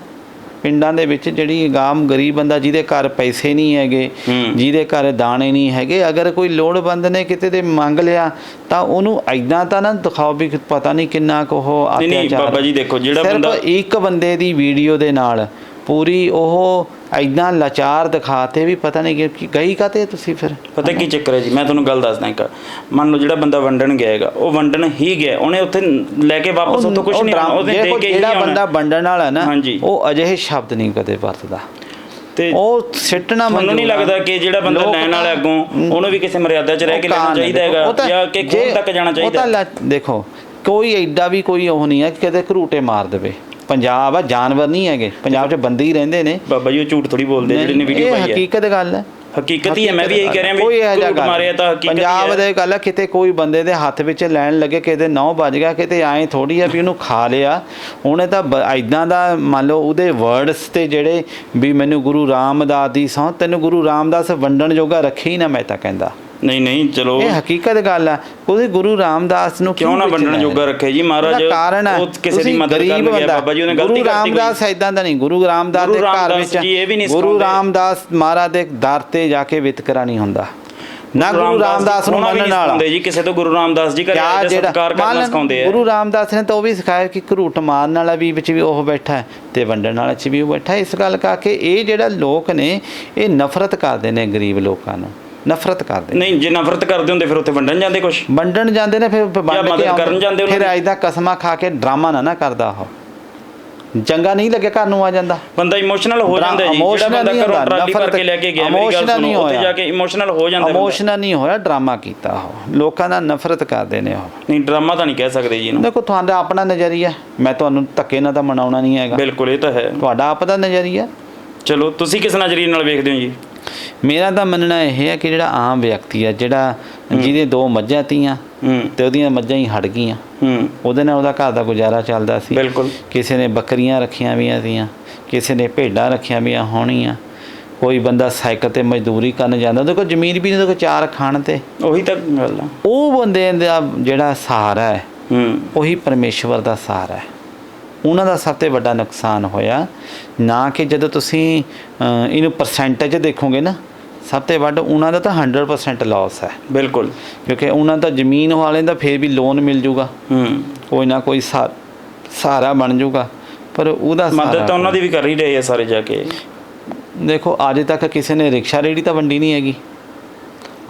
ਪਿੰਡਾਂ ਦੇ ਵਿੱਚ ਜਿਹੜੀ ਗਾਮ ਗਰੀਬ ਬੰਦਾ ਜਿਹਦੇ ਘਰ ਪੈਸੇ ਨਹੀਂ ਹੈਗੇ। ਜਿਹਦੇ ਘਰ ਦਾਣੇ ਨਹੀਂ ਹੈਗੇ ਅਗਰ ਕੋਈ ਲੋੜਵੰਦ ਨੇ ਕਿਤੇ ਤੇ ਮੰਗ ਲਿਆ ਤਾਂ ਉਹਨੂੰ ਐਦਾਂ ਤਾਂ ਨਾ ਦਿਖਾਓ ਵੀ ਪਤਾ ਨਹੀਂ ਕਿੰਨਾ ਕੁ ਉਹ ਨਹੀਂ, ਨਹੀਂ, ਬਾਬਾ ਜੀ ਦੇਖੋ, ਜਿਹੜਾ ਬੰਦਾ- ਇੱਕ ਬੰਦੇ ਦੀ ਵੀਡੀਓ ਦੇ ਨਾਲ ਪੂਰੀ ਉਹ ਐਦਾਂ ਲਾਚਾਰ ਦਿਖਾਤੇ ਵੀ ਪਤਾ ਨਹੀਂ ਕਿ- ਗਈ ਕਾਤੇ ਤੁਸੀਂ ਫਿਰ? ਪਤਾ ਕੀ ਚੱਕਰ ਹੈ ਜੀ? ਮੈਂ ਤੁਹਾਨੂੰ ਗੱਲ ਦੱਸਦਾ ਇੱਕ। ਮੰਨ ਲਓ ਜਿਹੜਾ ਬੰਦਾ ਵੰਡਣ ਗਿਆ ਹੈਗਾ ਉਹ ਵੰਡਣ ਹੀ ਗਿਆ। ਉਹਨੇ ਉੱਥੇ ਲੈ ਕੇ ਵਾਪਸ ਉੱਥੋਂ ਕੁਝ ਉਹ ਨਹੀਂ ਜੇ ਦੇ ਕੇ ਜਿਹੜਾ ਬੰਦਾ ਵੰਡਣ ਵਾਲਾ ਨਾ। ਉਹ ਅਜਿਹੇ ਸ਼ਬਦ ਨਹੀਂ ਕਦੇ ਵਰਤਦਾ। ਤੇ ਉਹ ਸਿੱਟਣਾ ਮੈਨੂੰ ਨਹੀਂ। ਲੱਗਦਾ ਕਿ ਜਿਹੜਾ ਬੰਦਾ ਲੈਣ ਵਾਲਾ ਤਾਂ- ਅੱਗੋਂ ਉਹਨੂੰ ਵੀ ਕਿਸੇ ਮਰਿਆਦਾ 'ਚ ਰਹਿ ਕੇ ਉਹ ਲੈਣਾ ਚਾਹੀਦਾ ਹੈਗਾ ਉਹ ਤਾਂ ਜਾਂ ਕਿ ਕੋਲ ਤੱਕ ਜਾਣਾ ਉਹ ਚਾਹੀਦਾ ਤਾਂ ਲੈ- ਦੇਖੋ ਕੋਈ ਐਡਾ ਵੀ ਕੋਈ ਉਹ ਨਹੀਂ ਹੈ ਕਿ ਕਦੇ ਘਰੂਟੇ ਮਾਰ ਦੇਵੇ। ਪੰਜਾਬ ਆ ਜਾਨਵਰ ਨਹੀਂ ਹੈਗੇ। ਪੰਜਾਬ 'ਚ ਬੰਦੇ ਹੀ ਰਹਿੰਦੇ ਨੇ। ਬਾਬਾ ਜੀ ਉਹ ਝੂਠ ਥੋੜੀ ਬੋਲਦੇ ਜਿਹੜੇ ਨੇ ਵੀਡੀਓ ਪਾਈ ਹੈ। ਹਕੀਕਤ ਗੱਲ ਹੈ। ਹਕੀਕਤ ਹੀ ਹੈ ਮੈਂ ਵੀ ਇਹੀ ਕਹਿ ਰਿਹਾ ਕੋਈ ਇਹੋ ਵੀ ਜਿਹਾ ਮਾਰਿਆ ਤਾਂ ਹਕੀਕਤ ਪੰਜਾਬ ਦੇ ਗੱਲ ਕਿਤੇ ਕੋਈ ਬੰਦੇ ਦੇ ਹੱਥ ਵਿੱਚ ਲੈਣ ਲੱਗੇ ਕਿਤੇ ਨੌ ਵੱਜ ਗਿਆ ਕਿਤੇ ਐਂ ਥੋੜੀ ਆ ਵੀ ਉਹਨੂੰ ਖਾ ਲਿਆ। ਉਹਨੇ ਤਾਂ ਐਦਾਂ ਦਾ ਮੰਨ ਲਓ ਉਹਦੇ ਵਰਡਸ ਤੇ ਜਿਹੜੇ ਵੀ ਮੈਨੂੰ ਗੁਰੂ ਰਾਮਦਾਸ ਦੀ ਸੌ ਤੈਨੂੰ ਗੁਰੂ ਰਾਮਦਾਸ ਵੰਡਣ ਜੋਗਾ ਰੱਖੇ ਹੀ ਨਾ ਮੈਂ ਤਾਂ ਕਹਿੰਦਾ। ਨਹੀਂ ਨਹੀਂ ਚਲੋ। ਇਹ ਹਕੀਕਤ ਗੱਲ ਆ। ਉਹਦੇ ਗੁਰੂ ਰਾਮਦਾਸ ਨੂੰ ਕਿਉਂ ਨਾ ਵੰਡਣ ਜੋਗਾ ਰੱਖੇ ਜੀ ਮਹਾਰਾਜ? ਉਹ ਕਿਸੇ ਦੀ ਮਦਦ ਕਰਨ ਗਿਆ। ਬਾਬਾ ਜੀ ਉਹਨੇ ਗਲਤੀ ਗੁਰੂ। ਰਾਮਦਾਸ ਐਦਾਂ ਦਾ ਨਹੀਂ। ਗੁਰੂ ਰਾਮਦਾਸ ਦੇ ਘਰ ਵਿੱਚ ਗੁਰੂ। ਰਾਮਦਾਸ ਮਹਾਰਾਜ ਦੇ ਦਰ ਤੇ ਜਾ ਕੇ ਵਿਤਕਰਾ ਨਹੀਂ ਹੁੰਦਾ। ਨਾ ਗੁਰੂ ਰਾਮਦਾਸ ਨੂੰ ਮੰਨਣ ਵਾਲਾ। ਸਿਖਾਉਂਦੇ ਜੀ। ਕਿਸੇ ਤੋਂ ਗੁਰੂ ਰਾਮਦਾਸ ਜੀ ਘਰੇ ਜਿਹੜਾ ਸਤਿਕਾਰ ਕਰਨਾ ਸਿਖਾਉਂਦੇ ਆ। ਗੁਰੂ ਰਾਮਦਾਸ ਨੇ ਤਾਂ ਉਹ ਵੀ ਸਿਖਾਇਆ ਕਿ ਘਰੂਟ ਮਾਰਨ ਵਾਲਾ ਵੀ ਵਿੱਚ ਵੀ ਉਹ ਬੈਠਾ ਹੈ ਤੇ ਵੰਡਣ ਵਾਲਾ ਚ ਵੀ ਉਹ ਬੈਠਾ। ਇਸ ਗੱਲ ਕਰਕੇ ਇਹ ਜਿਹੜਾ ਲੋਕ ਨੇ ਇਹ ਨਫ਼ਰਤ ਕਰਦੇ ਨੇ ਗਰੀਬ ਲੋਕਾਂ ਨੂੰ। ਨਫ਼ਰਤ ਕਰਦੇ ਨਹੀਂ ਜੇ ਨਫ਼ਰਤ ਕਰਦੇ ਹੁੰਦੇ ਫਿਰ ਉੱਥੇ ਵੰਡਣ ਜਾਂਦੇ ਕੁਛ? ਵੰਡਣ ਜਾਂਦੇ ਨੇ ਫਿਰ ਵੰਡ ਮਦਦ ਕੇ। ਕਰਨ ਜਾਂਦੇ ਫਿਰ ਦੀ। ਐਦਾਂ ਕਸਮਾਂ ਖਾ ਕੇ ਡਰਾਮਾ ਨਾ ਨਾ ਕਰਦਾ ਉਹ। ਚੰਗਾ ਨਹੀਂ ਲੱਗਿਆ ਘਰ ਨੂੰ ਆ ਜਾਂਦਾ। ਬੰਦਾ ਇਮੋਸ਼ਨਲ ਹੋ ਜਾਂਦਾ ਜੀ। ਜਿਹੜਾ ਬੰਦਾ ਘਰੋਂ ਟਰਾਲੀ ਭਰ ਕੇ ਲੈ ਕੇ ਗਿਆ ਮੇਰੀ ਗੱਲ ਸੁਣੋ ਉੱਥੇ। ਜਾ ਕੇ ਇਮੋਸ਼ਨਲ ਹੋ ਜਾਂਦਾ। ਇਮੋਸ਼ਨਲ ਨਹੀਂ ਹੋਇਆ ਡਰਾਮਾ ਕੀਤਾ ਉਹ। ਲੋਕਾਂ ਦਾ ਨਫ਼ਰਤ ਕਰਦੇ ਨੇ ਉਹ। ਨਹੀਂ ਡਰਾਮਾ ਤਾਂ ਨਹੀਂ ਕਹਿ ਸਕਦੇ ਜੀ ਇਹਨੂੰ। ਦੇਖੋ ਤੁਹਾਡਾ ਆਪਣਾ ਨਜ਼ਰੀਆ। ਮੈਂ ਤੁਹਾਨੂੰ ਧੱਕੇ ਨਾਲ ਤਾਂ ਮਨਾਉਣਾ ਨਹੀਂ ਹੈਗਾ। ਬਿਲਕੁਲ ਇਹ ਤਾਂ ਹੈ। ਤੁਹਾਡਾ ਆਪਣਾ ਨਜ਼ਰੀਆ। ਚਲੋ ਤੁਸੀਂ ਕਿਸ ਨਜ਼ਰੀਏ ਨਾਲ ਵੇਖਦੇ ਹੋ ਜੀ? ਮੇਰਾ ਤਾਂ ਮੰਨਣਾ ਇਹ ਹੈ ਕਿ ਜਿਹੜਾ ਆਮ ਵਿਅਕਤੀ ਹੈ ਜਿਹੜਾ ਜਿਹਦੇ ਦੋ ਮੱਝਾਂ ਤੀਆਂ ਤੇ ਉਹਦੀਆਂ ਮੱਝਾਂ ਹੀ ਹਟ ਗਈਆਂ। ਉਹਦੇ ਨਾਲ ਉਹਦਾ ਘਰ ਦਾ ਗੁਜ਼ਾਰਾ ਚੱਲਦਾ ਸੀ। ਬਿਲਕੁਲ। ਕਿਸੇ ਨੇ ਬੱਕਰੀਆਂ ਰੱਖੀਆਂ ਵੀਆਂ ਸੀਆਂ ਕਿਸੇ ਨੇ ਭੇਡਾਂ ਰੱਖੀਆਂ ਵੀਆਂ ਹੋਣੀਆਂ। ਕੋਈ ਬੰਦਾ ਸਾਈਕਲ ਤੇ ਮਜ਼ਦੂਰੀ ਕਰਨ ਜਾਂਦਾ ਉਹਦੇ ਕੋਲ ਜ਼ਮੀਨ ਵੀ ਨਹੀਂ ਉਹਦੇ ਕੋਲ ਚਾਰ ਖਾਣ ਤੇ। ਉਹੀ ਤਾਂ ਗੱਲ ਆ। ਉਹ ਬੰਦੇ ਦਾ ਜਿਹੜਾ ਸਹਾਰਾ ਹੈ ਉਹੀ ਪਰਮੇਸ਼ਵਰ ਦਾ ਸਹਾਰਾ ਹੈ। ਉਹਨਾਂ ਦਾ ਸਭ ਤੋਂ ਵੱਡਾ ਨੁਕਸਾਨ ਹੋਇਆ ਨਾ ਕਿ ਜਦੋਂ ਤੁਸੀਂ ਇਹਨੂੰ ਪਰਸੈਂਟੇਜ ਦੇਖੋਗੇ ਨਾ ਸਭ ਤੋਂ ਵੱਧ ਉਹਨਾਂ ਦਾ ਤਾਂ 100% ਲਾਸ ਹੈ। ਬਿਲਕੁਲ। ਕਿਉਂਕਿ ਉਹਨਾਂ ਦਾ ਜ਼ਮੀਨ ਵਾਲੇ ਦਾ ਫੇਰ ਵੀ ਲੋਨ ਮਿਲ ਜੂਗਾ। ਹੂੰ। ਕੋਈ ਨਾ ਕੋਈ ਸਹਾ- ਸਹਾਰਾ ਬਣ ਜੂਗਾ। ਪਰ ਉਹਦਾ ਮਦਦ ਤਾਂ ਉਹਨਾਂ ਦੀ ਵੀ ਕਰ ਹੀ ਰਹੇ ਆ ਸਾਰੇ ਜਾ ਕੇ। ਦੇਖੋ ਅੱਜ ਤੱਕ ਕਿਸੇ ਨੇ ਰਿਕਸ਼ਾ ਰੇੜੀ ਤਾਂ ਵੰਡੀ ਨਹੀਂ ਹੈਗੀ।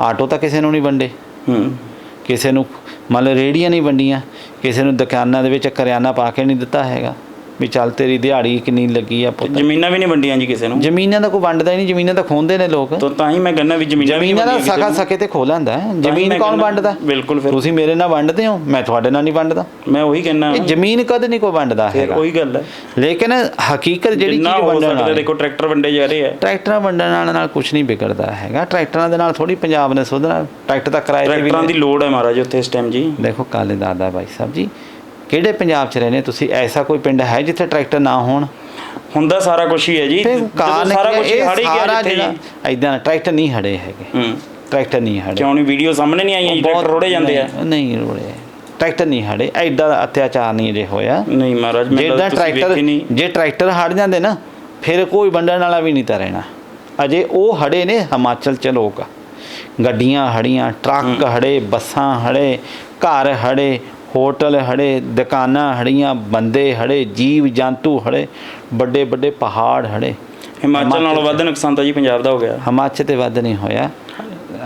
ਆਟੋ ਤਾਂ ਕਿਸੇ ਨੂੰ ਨਹੀਂ ਵੰਡੇ। ਹੂੰ। ਕਿਸੇ ਨੂੰ ਮੰਨ ਲਓ ਰੇੜੀਆਂ ਨਹੀਂ ਵੰਡੀਆਂ। ਕਿਸੇ ਨੂੰ ਦੁਕਾਨਾਂ ਦੇ ਵਿੱਚ ਕਰਿਆਨਾ ਪਾ ਕੇ ਨਹੀਂ ਦਿੱਤਾ ਹੈਗਾ। ਵੀ ਚੱਲ ਤੇਰੀ ਦਿਹਾੜੀ ਕਿੰਨੀ ਲੱਗੀ ਆ ਪੁੱਤ। ਜ਼ਮੀਨਾਂ ਵੀ ਨਹੀਂ ਵੰਡੀਆਂ ਜੀ ਕਿਸੇ ਨੂੰ। ਜ਼ਮੀਨਾਂ ਦਾ ਕੋਈ ਵੰਡਦਾ ਹੀ ਨਹੀਂ ਜ਼ਮੀਨਾਂ ਤਾਂ ਖੋਂਦੇ ਨੇ ਲੋਕ। ਤਾਂ ਤਾਂ ਹੀ ਮੈਂ ਕਹਿੰਦਾ ਵੀ ਜ਼ਮੀਨਾਂ ਵੀ ਜ਼ਮੀਨਾਂ ਦਾ ਵੰਡੀਆਂ ਸਖਾ ਸਕੇ ਤੇ ਖੋ ਲੈਂਦਾ ਹੈ। ਜ਼ਮੀਨ ਮੈਂ ਕੌਣ ਕਹਿੰਦਾ, ਵੰਡਦਾ? ਬਿਲਕੁਲ ਫਿਰ। ਤੁਸੀਂ ਮੇਰੇ ਨਾਲ ਵੰਡਦੇ ਹੋ ਮੈਂ ਤੁਹਾਡੇ ਨਾਲ ਨਹੀਂ ਵੰਡਦਾ। ਮੈਂ ਉਹੀ ਕਹਿੰਦਾ ਇਹ ਜ਼ਮੀਨ ਕਦ ਨਹੀਂ ਕੋਈ ਵੰਡਦਾ ਹੈਗਾ। ਉਹੀ ਗੱਲ ਹੈ। ਲੇਕਿਨ ਹਕੀਕਤ ਜਿਹੜੀ ਜਿੰਨਾ ਚੀਜ਼ ਹੋ ਵੰਡਣ ਸਕਦਾ ਵਾਲੀ ਦੇਖੋ ਟਰੈਕਟਰ ਵੰਡੇ ਜਾ ਰਹੇ ਆ। ਟਰੈਕਟਰਾਂ ਵੰਡਣ ਨਾਲ ਨਾਲ ਕੁਝ ਨਹੀਂ ਵਿਗੜਦਾ ਹੈਗਾ। ਟਰੈਕਟਰਾਂ ਦੇ ਨਾਲ ਥੋੜੀ ਪੰਜਾਬ ਨੇ ਸੁਧਰਨਾ ਟਰੈਕਟਰ ਦਾ ਕਿਰਾਏ ਤੇ ਵੀ ਟਰੈਕਟਰਾਂ ਦੀ ਲੋੜ ਹੈ ਮਹਾਰਾਜ ਉੱਥੇ ਇਸ ਟਾਈਮ ਜੀ। ਦੇਖੋ ਕਾਲੇ ਦਾਦਾ ਭਾਈ ਸਾਹਿਬ ਜੀ ਕਿਹੜੇ ਪੰਜਾਬ 'ਚ ਰਹਿੰਦੇ ਤੁਸੀਂ ਐਸਾ ਕੋਈ ਪਿੰਡ ਹੈ ਜਿੱਥੇ ਟਰੈਕਟਰ ਨਾ ਹੋਣ? ਹੁੰਦਾ ਸਾਰਾ ਕੁਝ ਹੀ ਹੈ ਜੀ। ਸਾਰਾ? ਕੁਝ ਹੜ ਹੀ ਗਿਆ ਜਿੱਥੇ ਜੀ। ਇਦਾਂ ਟਰੈਕਟਰ ਨਹੀਂ ਹੜੇ ਹੈਗੇ। ਹੂੰ। ਟਰੈਕਟਰ ਨਹੀਂ ਹੜੇ। ਕਿਉਂ ਨਹੀਂ? ਵੀਡੀਓ ਸਾਹਮਣੇ ਨਹੀਂ ਆਈਆਂ ਜੀ ਟਰੈਕਟਰ ਰੋੜੇ ਜਾਂਦੇ ਆ। ਨਹੀਂ- ਰੋੜੇ। ਟਰੈਕਟਰ ਨਹੀਂ ਹੜੇ। ਐਡਾ ਅਤਿਆਚਾਰ ਨਹੀਂ ਜੇ ਹੋਇਆ। ਨਹੀਂ ਮਹਾਰਾਜ ਮੈਂ ਜਿਹੜਾ ਟਰੈਕਟਰ ਜੇ ਟਰੈਕਟਰ ਹੜ ਜਾਂਦੇ ਨਾ ਫਿਰ ਕੋਈ ਵੰਡਣ ਵਾਲਾ ਵੀ ਨਹੀਂ ਤਾਂ ਰਹਿਣਾ। ਅਜੇ ਉਹ ਹੜੇ ਨੇ ਹਿਮਾਚਲ ਚ ਲੋਕ। ਗੱਡੀਆਂ ਹੜੀਆਂ ਟਰੱਕ ਹੜੇ ਬੱਸਾਂ ਹੜੇ ਘਰ ਹੜੇ ਹੋਟਲ ਹੜੇ ਦੁਕਾਨਾਂ ਹੜੀਆਂ ਬੰਦੇ ਹੜੇ ਜੀਵ ਜੰਤੂ ਹੜੇ ਵੱਡੇ ਵੱਡੇ ਪਹਾੜ ਹੜੇ। ਹਿਮਾਚਲ ਨਾਲੋਂ ਵੱਧ ਨੁਕਸਾਨ ਤਾਂ ਜੀ ਪੰਜਾਬ ਦਾ ਹੋ ਗਿਆ। ਹਿਮਾਚਲ ਤੇ ਵੱਧ ਨਹੀਂ ਹੋਇਆ।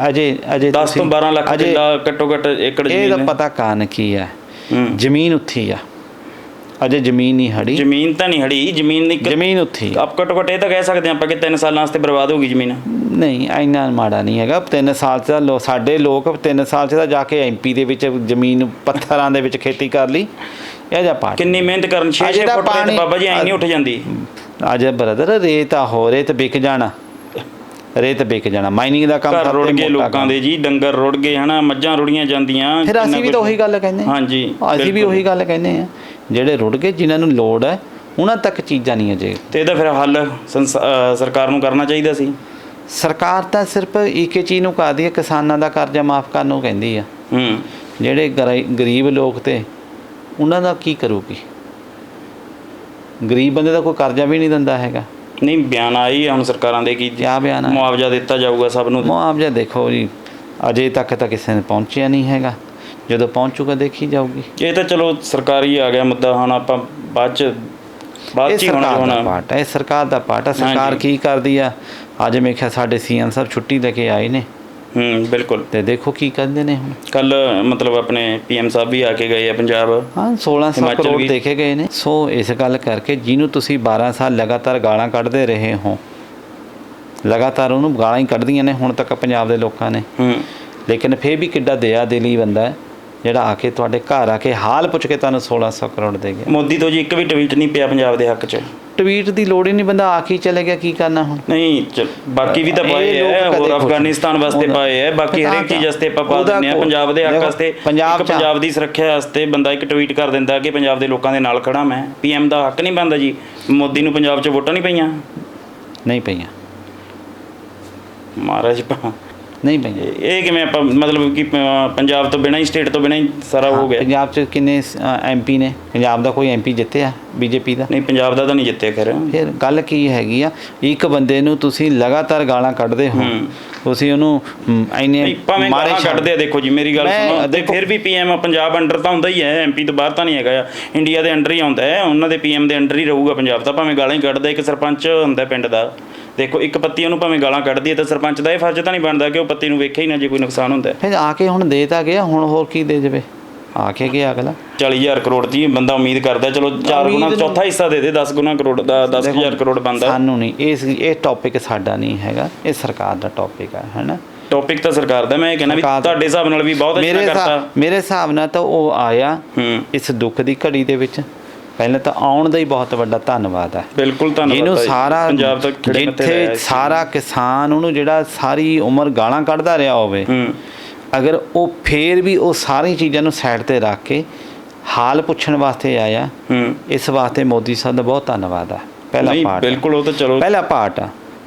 ਅਜੇ ਅਜੇ 10 ਤੋਂ 12 ਲੱਖ ਕਿੱਲਾ ਘੱਟੋ ਘੱਟ ਏਕੜ ਇਹ ਜ਼ਮੀਨ ਹੈ। ਪਤਾ ਕਾਰਨ ਕੀ ਹੂੰ। ਜ਼ਮੀਨ ਉੱਥੀ ਆ। ਅਜੇ ਜ਼ਮੀਨ ਨਹੀਂ ਹੜੀ। ਜ਼ਮੀਨ ਤਾਂ ਨਹੀਂ ਹੜੀ ਜ਼ਮੀਨ ਦੀ ਜ਼ਮੀਨ ਉੱਥੀ। ਆਪ ਘੱਟੋ ਘੱਟ ਇਹ ਤਾਂ ਕਹਿ ਸਕਦੇ ਆਪਾਂ ਕਿ 3 ਸਾਲਾਂ ਵਾਸਤੇ ਬਰਬਾਦ ਹੋ ਗਈ ਜ਼ਮੀਨ। ਨਹੀਂ ਇੰਨਾ ਮਾੜਾ ਨਹੀਂ ਹੈਗਾ। ਤਿੰਨ ਸਾਲ ਚ ਲੋ ਸਾਡੇ ਲੋਕ ਤਿੰਨ ਸਾਲ ਚ ਤਾਂ ਜਾ ਕੇ ਐਮਪੀ ਦੇ ਵਿੱਚ ਜ਼ਮੀਨ ਪੱਥਰਾਂ ਦੇ ਵਿੱਚ ਖੇਤੀ ਕਰ ਲਈ। ਇਹ ਜਾ ਪਾਟ ਕਿੰਨੀ ਮਿਹਨਤ ਕਰਨ 6 ਆ 6 ਜਿਹੜਾ ਫੁੱਟ ਤੇ ਪਾਣੀ- ਬਾਬਾ ਜੀ ਐਂ ਨਹੀਂ ਉੱਠ ਜਾਂਦੀ। ਅਜੇ ਬ੍ਰਦਰ ਰੇਤ ਆ ਹੋ ਰੇਤ ਵਿਕ ਜਾਣਾ। ਰੇਤ ਵਿਕ ਜਾਣਾ। ਮਾਈਨਿੰਗ ਦਾ ਕੰਮ ਸਭ ਰੁੜ ਗਏ ਲੋਕਾਂ। ਦੇ ਜੀ ਡੰਗਰ ਰੁੜ ਗਏ ਹਨਾ ਮੱਝਾਂ ਰੁੜੀਆਂ ਜਾਂਦੀਆਂ ਫਿਰ ਅਸੀਂ ਵੀ ਤਾਂ ਉਹੀ ਗੱਲ ਕਹਿੰਦੇ ਹਾਂ। ਹਾਂਜੀ ਅਸੀਂ ਵੀ। ਉਹੀ ਗੱਲ ਕਹਿੰਦੇ ਆ ਜਿਹੜੇ ਰੁੜ ਗਏ ਜਿਨ੍ਹਾਂ ਨੂੰ ਲੋੜ ਹੈ ਉਹਨਾਂ ਤੱਕ ਚੀਜ਼ਾਂ ਨਹੀਂ ਅਜੇ। ਤੇ ਇਹਦਾ ਫਿਰ ਹੱਲ ਸਰਕਾਰ ਨੂੰ ਕਰਨਾ ਚਾਹੀਦਾ ਸੀ? ਸਰਕਾਰ ਤਾਂ ਸਿਰਫ ਇੱਕ ਚੀਜ਼ ਨੂੰ ਕਰਦੀ ਹੈ ਕਿਸਾਨਾਂ ਦਾ ਕਰਜ਼ਾ ਮਾਫ ਕਰਨ ਨੂੰ ਕਹਿੰਦੀ ਆ। ਹੂੰ। ਜਿਹੜੇ ਗਰੀ- ਗਰੀਬ ਲੋਕ ਤੇ ਉਹਨਾਂ ਦਾ ਕੀ ਕਰੂਗੀ? ਗਰੀਬ ਬੰਦੇ ਦਾ ਕੋਈ ਕਰਜ਼ਾ ਵੀ ਨਹੀਂ ਦਿੰਦਾ ਹੈਗਾ। ਨਹੀਂ ਬਿਆਨ ਆਈ ਹੁਣ ਸਰਕਾਰਾਂ ਦੇ ਕੀ ਕਿਆ ਬਿਆਨ ਮੁਆਵਜ਼ਾ ਦਿੱਤਾ ਜਾਊਗਾ ਸਭ ਨੂੰ? ਮੁਆਵਜ਼ਾ ਦੇਖੋ ਜੀ ਅਜੇ ਤੱਕ ਤਾਂ ਕਿਸੇ ਨੇ ਪਹੁੰਚਿਆ ਨਹੀਂ ਹੈਗਾ। ਜਦੋਂ ਪਹੁੰਚੂਗਾ ਦੇਖੀ ਜਾਊਗੀ। ਇਹ ਤਾਂ ਚਲੋ ਸਰਕਾਰੀ ਆ ਗਿਆ ਮੁੱਦਾ ਹੁਣ ਆਪਾਂ ਬਾਅਦ ਚ ਬਾਅਦ ਚ ਹੋਣਾ ਸਰਕਾਰ ਦਾ ਹੋਣਾ। ਪਾਰਟ ਹੈ ਸਰਕਾਰ ਦਾ ਪਾਰਟ ਹੈ। ਸਰਕਾਰ। ਕੀ ਕਰਦੀ ਆ? ਅੱਜ ਮੈਂ ਕਿਹਾ ਸਾਡੇ ਸੀਐਮ ਸਾਹਿਬ ਛੁੱਟੀ ਲੈ ਕੇ ਆਏ ਨੇ। ਹੂੰ ਬਿਲਕੁਲ। ਤੇ ਦੇਖੋ ਕੀ ਕਹਿੰਦੇ ਨੇ ਹੁਣ। ਕੱਲ ਮਤਲਬ ਆਪਣੇ ਪੀਐਮ ਸਾਹਿਬ ਵੀ ਆ ਕੇ ਗਏ ਆ ਪੰਜਾਬ। ਹਾਂ 1600 ਹਿਮਾਚਲ ਕਰੋੜ ਦੇਖੇ ਗਏ ਨੇ। ਸੋ ਇਸ ਗੱਲ ਕਰਕੇ ਜਿਹਨੂੰ ਤੁਸੀਂ 12 ਸਾਲ ਲਗਾਤਾਰ ਗਾਲਾਂ ਕੱਢਦੇ ਰਹੇ ਹੋ ਲਗਾਤਾਰ ਉਹਨੂੰ ਗਾਲਾਂ ਹੀ ਕੱਢਦੀਆਂ ਨੇ ਹੁਣ ਤੱਕ ਪੰਜਾਬ ਦੇ ਲੋਕਾਂ ਨੇ। ਹੂੰ। ਲੇਕਿਨ ਫੇਰ ਵੀ ਕਿੱਡਾ ਦਇਆ ਦਿਲੀ ਬੰਦਾ ਹੈ। ਜਿਹੜਾ ਆ ਕੇ ਤੁਹਾਡੇ ਘਰ ਆ ਕੇ ਹਾਲ ਪੁੱਛ ਕੇ ਤੁਹਾਨੂੰ 1600 ਕਰੋੜ ਦੇ ਗਿਆ। ਮੋਦੀ ਤੋਂ ਜੀ ਇੱਕ ਵੀ ਟਵੀਟ ਨਹੀਂ ਪਿਆ ਪੰਜਾਬ ਦੇ ਹੱਕ 'ਚ। ਟਵੀਟ ਦੀ ਲੋੜ ਹੀ ਨਹੀਂ ਬੰਦਾ ਆ ਕੇ ਚਲੇ ਗਿਆ ਕੀ ਕਰਨਾ ਹੁਣ? ਨਹੀਂ ਬਾਕੀ ਵੀ ਤਾਂ ਪਾਏ ਕਦੇ ਹੋਰ ਅਫਗਾਨਿਸਤਾਨ ਵਾਸਤੇ ਪਾਏ ਹੈ ਬਾਕੀ ਹਰੇਕ ਚੀਜ਼? ਵਾਸਤੇ ਆਪਾਂ ਪਾ ਦਿੰਦੇ ਆ ਪੰਜਾਬ ਦੇ ਹੱਕ ਵਾਸਤੇ ਪੰਜਾਬ ਇੱਕ ਚ- ਪੰਜਾਬ ਦੀ ਸੁਰੱਖਿਆ ਵਾਸਤੇ ਬੰਦਾ ਇੱਕ ਟਵੀਟ ਕਰ ਦਿੰਦਾ ਕਿ ਪੰਜਾਬ ਦੇ ਲੋਕਾਂ ਦੇ ਨਾਲ ਖੜਾ ਮੈਂ ਪੀਐਮ ਦਾ ਹੱਕ ਨਹੀਂ ਬਣਦਾ ਜੀ ਮੋਦੀ ਨੂੰ ਪੰਜਾਬ 'ਚ ਵੋਟਾਂ ਨਹੀਂ ਪਈਆਂ। ਨਹੀਂ ਪਈਆਂ। ਮਹਾਰਾਜ ਭਾ- ਨਹੀਂ ਪਈਆਂ ਇਹ ਕਿਵੇਂ ਆਪਾਂ ਮਤਲਬ ਕਿ ਪੰਜਾਬ ਤੋਂ ਬਿਨਾਂ ਹੀ ਸਟੇਟ ਤੋਂ ਬਿਨਾਂ ਹੀ ਸਾਰਾ ਹੋ ਗਿਆ? ਪੰਜਾਬ ਚ ਕਿੰਨੇ ਐਮਪੀ ਨੇ? ਪੰਜਾਬ ਦਾ ਕੋਈ ਐਮਪੀ ਜਿੱਤਿਆ ਬੀਜੇਪੀ ਦਾ? ਨਹੀਂ ਪੰਜਾਬ ਦਾ ਤਾਂ ਨਹੀਂ ਜਿੱਤਿਆ ਖੈਰ। ਫਿਰ ਗੱਲ ਕੀ ਹੈਗੀ ਆ? ਇੱਕ ਬੰਦੇ ਨੂੰ ਤੁਸੀਂ ਲਗਾਤਾਰ ਗਾਲਾਂ ਕੱਢਦੇ ਹੋ। ਤੁਸੀਂ ਉਹਨੂੰ ਮ, ਇੰਨੇ ਨਹੀਂ ਭਾਵੇਂ ਮਾੜੇ ਗਾਲਾਂ ਸ਼ਬਦ- ਕੱਢਦੇ ਆ ਦੇਖੋ ਜੀ ਮੇਰੀ ਗੱਲ ਸੁਣੋ। ਤੇ ਫਿਰ ਵੀ ਪੀਐਮ ਪੰਜਾਬ ਅੰਡਰ ਤਾਂ ਹੁੰਦਾ ਹੀ ਹੈ ਐਮਪੀ ਤੋਂ ਬਾਹਰ ਤਾਂ ਨਹੀਂ ਹੈਗਾ। ਆ ਇੰਡੀਆ ਦੇ ਅੰਡਰ ਹੀ ਆਉਂਦਾ ਹੈ ਉਹਨਾਂ ਦੇ ਪੀਐਮ ਦੇ ਅੰਡਰ ਹੀ ਰਹੂਗਾ ਪੰਜਾਬ ਤਾਂ ਭਾਵੇਂ ਗਾਲਾਂ ਹੀ ਕੱਢਦਾ ਇੱਕ ਸਰਪੰਚ ਹੁੰਦਾ ਪਿੰਡ ਦਾ। ਦੇਖੋ ਇੱਕ ਪੱਤੀ ਉਹਨੂੰ ਭਾਵੇਂ ਗਾਲਾਂ ਕੱਢਦੀ ਹੈ ਤਾਂ ਸਰਪੰਚ ਦਾ ਇਹ ਫਰਜ਼ ਤਾਂ ਨਹੀਂ ਬਣਦਾ ਕਿ ਉਹ ਪੱਤੀ ਨੂੰ ਵੇਖੇ ਹੀ ਨਾ ਜੇ ਕੋਈ ਨੁਕਸਾਨ ਹੁੰਦਾ। ਫਿਰ ਆ ਕੇ ਹੁਣ ਦੇ ਤਾਂ ਗਿਆ ਹੁਣ ਹੋਰ ਕੀ ਦੇ ਜਾਵੇ? ਆ ਕੇ ਗਿਆ ਅਗਲਾ। 40000 ਕਰੋੜ ਦੀ ਬੰਦਾ ਉਮੀਦ ਕਰਦਾ ਚਲੋ 4 ਗੁਣਾ ਚੌਥਾ ਹਿੱਸਾ ਦੇ ਦੇ 10 ਗੁਣਾ ਕਰੋੜ ਦਾ 10000 ਕਰੋੜ ਬੰਦਾ। ਸਾਨੂੰ ਨਹੀਂ ਇਸ ਇਹ ਟੌਪਿਕ ਸਾਡਾ ਨਹੀਂ ਹੈਗਾ ਇਹ ਸਰਕਾਰ ਦਾ ਟੌਪਿਕ ਹੈ ਹੈਨਾ ਟੌਪਿਕ ਤਾਂ ਸਰਕਾਰ ਦਾ ਮੈਂ ਇਹ ਕਹਿੰਦਾ ਵੀ। ਤੁਹਾਡੇ ਹਿਸਾਬ ਨਾਲ ਵੀ ਬਹੁਤ ਅੱਛਾ ਕਰਤਾ। ਮੇਰੇ ਹਿਸਾਬ ਨਾਲ ਤਾਂ ਉਹ ਆਇਆ ਇਸ ਦੁੱਖ ਦੀ ਘੜੀ ਦੇ ਵਿੱਚ। ਪਹਿਲਾਂ ਤਾਂ ਆਉਣ ਦਾ ਹੀ ਬਹੁਤ ਵੱਡਾ ਧੰਨਵਾਦ ਹੈ। ਬਿਲਕੁਲ ਧੰਨਵਾਦ ਜੀ। ਸਾਰਾ ਪੰਜਾਬ ਤੱਕ ਜਿੱਥੇ। ਸਾਰਾ ਕਿਸਾਨ ਉਹਨੂੰ ਜਿਹੜਾ ਸਾਰੀ ਉਮਰ ਗਾਲਾਂ ਕੱਢਦਾ ਰਿਹਾ ਹੋਵੇ ਹੂੰ। ਅਗਰ ਉਹ ਫੇਰ ਵੀ ਉਹ ਸਾਰੀ ਚੀਜ਼ਾਂ ਨੂੰ ਸਾਈਡ ਤੇ ਰੱਖ ਕੇ ਹਾਲ ਪੁੱਛਣ ਵਾਸਤੇ ਆਇਆ ਹੂੰ। ਇਸ ਵਾਸਤੇ ਮੋਦੀ ਸਾਹਿਬ ਦਾ ਬਹੁਤ ਧੰਨਵਾਦ ਹੈ। ਪਹਿਲਾ ਨਹੀਂ ਪਾਰਟ ਬਿਲਕੁਲ ਉਹ ਤਾਂ ਚਲੋ। ਪਹਿਲਾ ਪਾਰਟ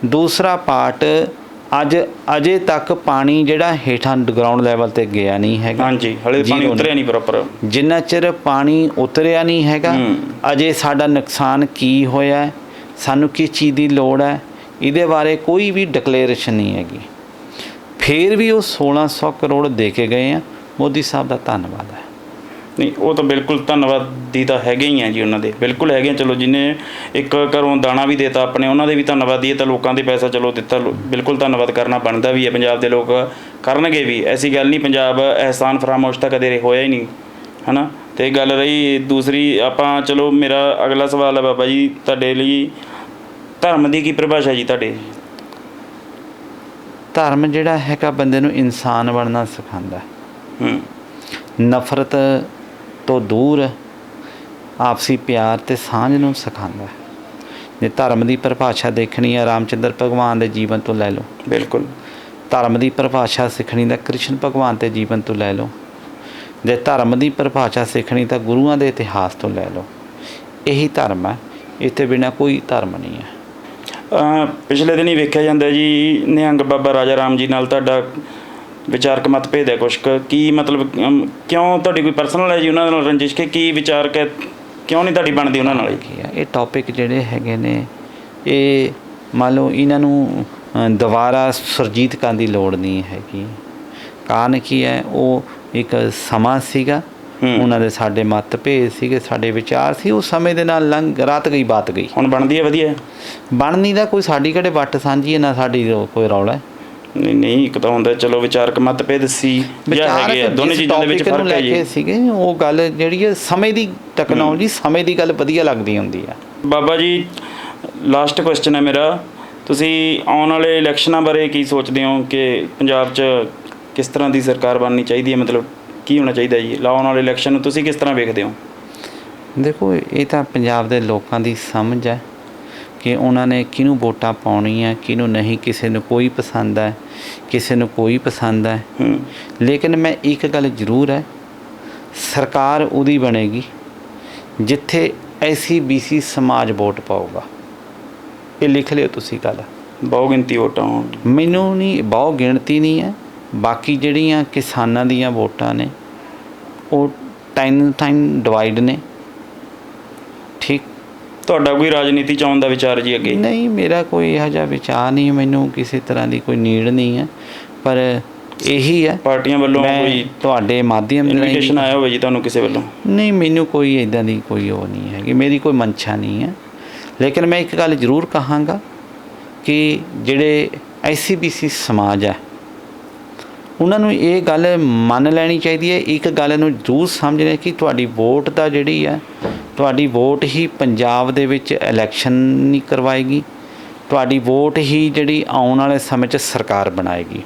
ਦੂਸਰਾ ਪਾਰਟ ਅੱਜ ਅਜੇ ਤੱਕ ਪਾਣੀ ਜਿਹੜਾ ਹੇਠਾਂ ਗਰਾਊਂਡ ਲੈਵਲ ਤੇ ਗਿਆ ਨਹੀਂ ਹੈਗਾ। ਹਾਂਜੀ ਹਲੇ ਪਾਣੀ ਉਤਰਿਆ ਨਹੀਂ ਪ੍ਰੋਪਰ ਜਿੰਨਾ ਚਿਰ ਪਾਣੀ ਉਤਰਿਆ ਨਹੀਂ ਹੈਗਾ। ਅਜੇ ਸਾਡਾ ਨੁਕਸਾਨ ਕੀ ਹੋਇਆ ਸਾਨੂੰ ਕਿਸ ਚੀਜ਼ ਦੀ ਲੋੜ ਹੈ ਇਹਦੇ ਬਾਰੇ ਕੋਈ ਵੀ ਡਿਕਲੇਰੇਸ਼ਨ ਨਹੀਂ ਹੈਗੀ। ਫਿਰ ਵੀ ਉਹ 1600 ਕਰੋੜ ਦੇ ਕੇ ਗਏ ਆ। ਮੋਦੀ ਸਾਹਿਬ ਦਾ ਧੰਨਵਾਦ ਹੈ। ਨਹੀਂ ਉਹ ਤਾਂ ਬਿਲਕੁਲ ਧੰਨਵਾਦ ਦੀ ਤਾਂ ਹੈਗੇ ਹੀ ਆ ਜੀ ਉਹਨਾਂ ਦੇ। ਬਿਲਕੁਲ ਹੈਗੇ ਆ ਚਲੋ ਜਿਨੇ ਇੱਕ ਘਰੋਂ ਦਾਣਾ ਵੀ ਦੇਤਾ ਆਪਣੇ ਉਹਨਾਂ ਦੇ ਵੀ ਧੰਨਵਾਦ ਦੀ ਤਾਂ ਲੋਕਾਂ ਦੇ ਪੈਸਾ ਚਲੋ ਦਿੱਤਾ ਬਿਲਕੁਲ ਧੰਨਵਾਦ ਕਰਨਾ ਬਣਦਾ ਵੀ ਹੈ ਪੰਜਾਬ ਦੇ ਲੋਕ ਕਰਨਗੇ ਵੀ। ਐਸੀ ਗੱਲ ਨਹੀਂ ਪੰਜਾਬ ਅਹਿਸਾਨ ਫਰਾਮੋਸ਼ ਤਾਂ ਕਦੇ ਹੋਇਆ ਹੀ ਨਹੀਂ ਹਨਾ? ਤੇ ਗੱਲ ਰਹੀ ਦੂਸਰੀ ਆਪਾਂ ਚਲੋ ਮੇਰਾ ਅਗਲਾ ਸਵਾਲ ਹੈ ਬਾਬਾ ਜੀ ਤੁਹਾਡੇ ਲਈ ਧਰਮ ਦੀ ਕੀ ਪਰਿਭਾਸ਼ਾ ਜੀ ਤੁਹਾਡੇ? ਧਰਮ ਜਿਹੜਾ ਹੈਗਾ ਬੰਦੇ ਨੂੰ ਇਨਸਾਨ ਬਣਨਾ ਸਿਖਾਉਂਦਾ ਹੈ। ਹੂੰ। ਨਫ਼ਰਤ ਤੋਂ ਦੂਰ ਆਪਸੀ ਪਿਆਰ ਤੇ ਸਾਂਝ ਨੂੰ ਸਿਖਾਉਂਦਾ ਹੈ। ਜੇ ਧਰਮ ਦੀ ਪਰਿਭਾਸ਼ਾ ਦੇਖਣੀ ਹੈ ਰਾਮਚੰਦਰ ਭਗਵਾਨ ਦੇ ਜੀਵਨ ਤੋਂ ਲੈ ਲਓ। ਬਿਲਕੁਲ। ਧਰਮ ਦੀ ਪਰਿਭਾਸ਼ਾ ਸਿੱਖਣੀ ਤਾਂ ਕ੍ਰਿਸ਼ਨ ਭਗਵਾਨ ਦੇ ਜੀਵਨ ਤੋਂ ਲੈ ਲਓ। ਜੇ ਧਰਮ ਦੀ ਪਰਿਭਾਸ਼ਾ ਸਿੱਖਣੀ ਤਾਂ ਗੁਰੂਆਂ ਦੇ ਇਤਿਹਾਸ ਤੋਂ ਲੈ ਲਓ। ਇਹੀ ਧਰਮ ਹੈ। ਤੋਂ ਬਿਨਾ ਕੋਈ ਧਰਮ ਨਹੀਂ ਹੈ। ਪਿਛਲੇ ਦਿਨੀ ਵੇਖਿਆ ਜਾਂਦਾ ਜੀ ਨਿਹੰਗ ਬਾਬਾ ਰਾਜਾ ਰਾਮ ਜੀ ਨਾਲ ਤੁਹਾਡਾ ਵਿਚਾਰਕ ਮਤਭੇਦ ਹੈ ਕੁਛ ਕੁ। ਮਤਲਬ ਕਿਉਂ ਤੁਹਾਡੀ ਕੋਈ ਪਰਸਨਲ ਹੈ ਜੀ ਉਹਨਾਂ ਨਾਲ ਰੰਜਿਸ਼ ਕਿ ਕੀ ਵਿਚਾਰਕ ਹੈ? ਕਿਉਂ ਨਹੀਂ ਤੁਹਾਡੀ ਬਣਦੀ ਉਹਨਾਂ ਨਾਲ? ਜੀ ਕੀ ਹੈ ਇਹ ਟੌਪਿਕ ਜਿਹੜੇ ਹੈਗੇ ਨੇ ਇਹ ਮੰਨ ਲਓ ਇਹਨਾਂ ਨੂੰ ਦੁਬਾਰਾ ਸੁਰਜੀਤ ਕਰਨ ਦੀ ਲੋੜ ਨਹੀਂ ਹੈਗੀ। ਕਾਰਨ ਕੀ ਹੈ? ਉਹ ਇੱਕ ਸਮਾਂ ਸੀਗਾ। ਉਹਨਾਂ ਦੇ ਸਾਡੇ ਮਤਭੇਦ ਸੀਗੇ ਸਾਡੇ ਵਿਚਾਰ ਸੀ ਉਹ ਸਮੇਂ ਦੇ ਨਾਲ ਲੰਘ ਰਾਤ ਗਈ ਬਾਤ ਗਈ। ਹੁਣ ਬਣਦੀ ਹੈ ਵਧੀਆ? ਬਣਨੀ ਦਾ ਕੋਈ ਸਾਡੀ ਕਿਹੜੇ ਵੱਟ ਸਾਂਝੀ ਹੈ ਨਾ ਸਾਡੀ ਕੋਈ ਰੌਲਾ ਹੈ। ਨਹੀਂ ਨਹੀਂ ਇੱਕ ਤਾਂ ਹੁੰਦਾ ਚਲੋ ਵਿਚਾਰਕ ਮਤਭੇਦ ਸੀ ਜਾਂ ਹੈਗੇ ਆ ਦੋਨੇ ਚੀਜ਼ਾਂ ਦੇ ਵਿੱਚ ਫ਼ਰਕ ਹੈ ਜੀ। ਸੀਗੇ ਉਹ ਗੱਲ ਜਿਹੜੀ ਹੈ ਸਮੇਂ ਦੀ ਟੈਕਨੋਲੋਜੀ ਸਮੇਂ ਦੀ ਗੱਲ ਵਧੀਆ ਲੱਗਦੀ ਹੁੰਦੀ ਆ ਬਾਬਾ ਜੀ ਲਾਸਟ ਕੁਐਸਚਨ ਹੈ ਮੇਰਾ। ਤੁਸੀਂ ਆਉਣ ਵਾਲੇ ਇਲੈਕਸ਼ਨਾਂ ਬਾਰੇ ਕੀ ਸੋਚਦੇ ਹੋ ਕਿ ਪੰਜਾਬ 'ਚ ਕਿਸ ਤਰ੍ਹਾਂ ਦੀ ਸਰਕਾਰ ਬਣਨੀ ਚਾਹੀਦੀ ਹੈ? ਮਤਲਬ ਕੀ ਹੋਣਾ ਚਾਹੀਦਾ ਜੀ? ਆਉਣ ਵਾਲੇ ਇਲੈਕਸ਼ਨ ਨੂੰ ਤੁਸੀਂ ਕਿਸ ਤਰ੍ਹਾਂ ਵੇਖਦੇ ਹੋ? ਦੇਖੋ ਇਹ ਤਾਂ ਪੰਜਾਬ ਦੇ ਲੋਕਾਂ ਦੀ ਸਮਝ ਹੈ। ਕਿ ਉਹਨਾਂ ਨੇ ਕਿਹਨੂੰ ਵੋਟਾਂ ਪਾਉਣੀਆਂ ਕਿਹਨੂੰ ਨਹੀਂ ਕਿਸੇ ਨੂੰ ਕੋਈ ਪਸੰਦ ਹੈ ਕਿਸੇ ਨੂੰ ਕੋਈ ਪਸੰਦ ਹੈ। ਲੇਕਿਨ ਮੈਂ ਇੱਕ ਗੱਲ ਜ਼ਰੂਰ ਹੈ ਸਰਕਾਰ ਉਹਦੀ ਬਣੇਗੀ ਜਿੱਥੇ ਐਸੀ ਬੀਸੀ ਸਮਾਜ ਵੋਟ ਪਾਊਗਾ। ਇਹ ਲਿਖ ਲਿਓ ਤੁਸੀਂ ਗੱਲ। ਬਹੁ ਗਿਣਤੀ ਵੋਟਾਂ ਮੈਨੂੰ ਨਹੀਂ ਬਹੁਤ ਗਿਣਤੀ ਨਹੀਂ ਹੈ। ਬਾਕੀ ਜਿਹੜੀਆਂ ਕਿਸਾਨਾਂ ਦੀਆਂ ਵੋਟਾਂ ਨੇ ਉਹ ਟਾਈਮ ਟਾਈਮ ਡਿਵਾਈਡ ਨੇ। ਤੁਹਾਡਾ ਕੋਈ ਰਾਜਨੀਤੀ ਚ ਆਉਣ ਦਾ ਵਿਚਾਰ ਜੀ ਅੱਗੇ? ਨਹੀਂ ਮੇਰਾ ਕੋਈ ਇਹੋ ਜਿਹਾ ਵਿਚਾਰ ਨਹੀਂ ਮੈਨੂੰ ਕਿਸੇ ਤਰ੍ਹਾਂ ਦੀ ਕੋਈ ਨੀਡ ਨਹੀਂ ਹੈ। ਪਰ ਇਹੀ ਹੈ ਪਾਰਟੀਆਂ ਵੱਲੋਂ ਕੋਈ ਤੁਹਾਡੇ ਮਾਧਿਅਮ ਦੇ ਰਾਹੀਂ ਇਨਵੀਟੇਸ਼ਨ ਆਇਆ ਹੋਵੇ ਜੀ ਤੁਹਾਨੂੰ ਕਿਸੇ ਵੱਲੋਂ? ਨਹੀਂ ਮੈਨੂੰ ਕੋਈ ਇਦਾਂ ਦੀ ਕੋਈ ਉਹ ਨਹੀਂ ਹੈਗੀ ਮੇਰੀ ਕੋਈ ਮਨਸ਼ਾ ਨਹੀਂ ਹੈ। ਲੇਕਿਨ ਮੈਂ ਇੱਕ ਗੱਲ ਜ਼ਰੂਰ ਕਹਾਂਗਾ ਕਿ ਜਿਹੜੇ ਐਸਸੀਬੀਸੀ ਸਮਾਜ ਹੈ ਉਹਨਾਂ ਨੂੰ ਇਹ ਗੱਲ ਮੰਨ ਲੈਣੀ ਚਾਹੀਦੀ ਹੈ। ਇੱਕ ਗੱਲ ਨੂੰ ਜ਼ਰੂਰ ਸਮਝਣਾ ਕਿ ਤੁਹਾਡੀ ਵੋਟ ਦਾ ਜਿਹੜੀ ਹੈ, ਤੁਹਾਡੀ ਵੋਟ ਹੀ ਪੰਜਾਬ ਦੇ ਵਿੱਚ ਇਲੈਕਸ਼ਨ ਨਹੀਂ ਕਰਵਾਏਗੀ। ਤੁਹਾਡੀ ਵੋਟ ਹੀ ਜਿਹੜੀ ਆਉਣ ਵਾਲੇ ਸਮੇਂ 'ਚ ਸਰਕਾਰ ਬਣਾਏਗੀ।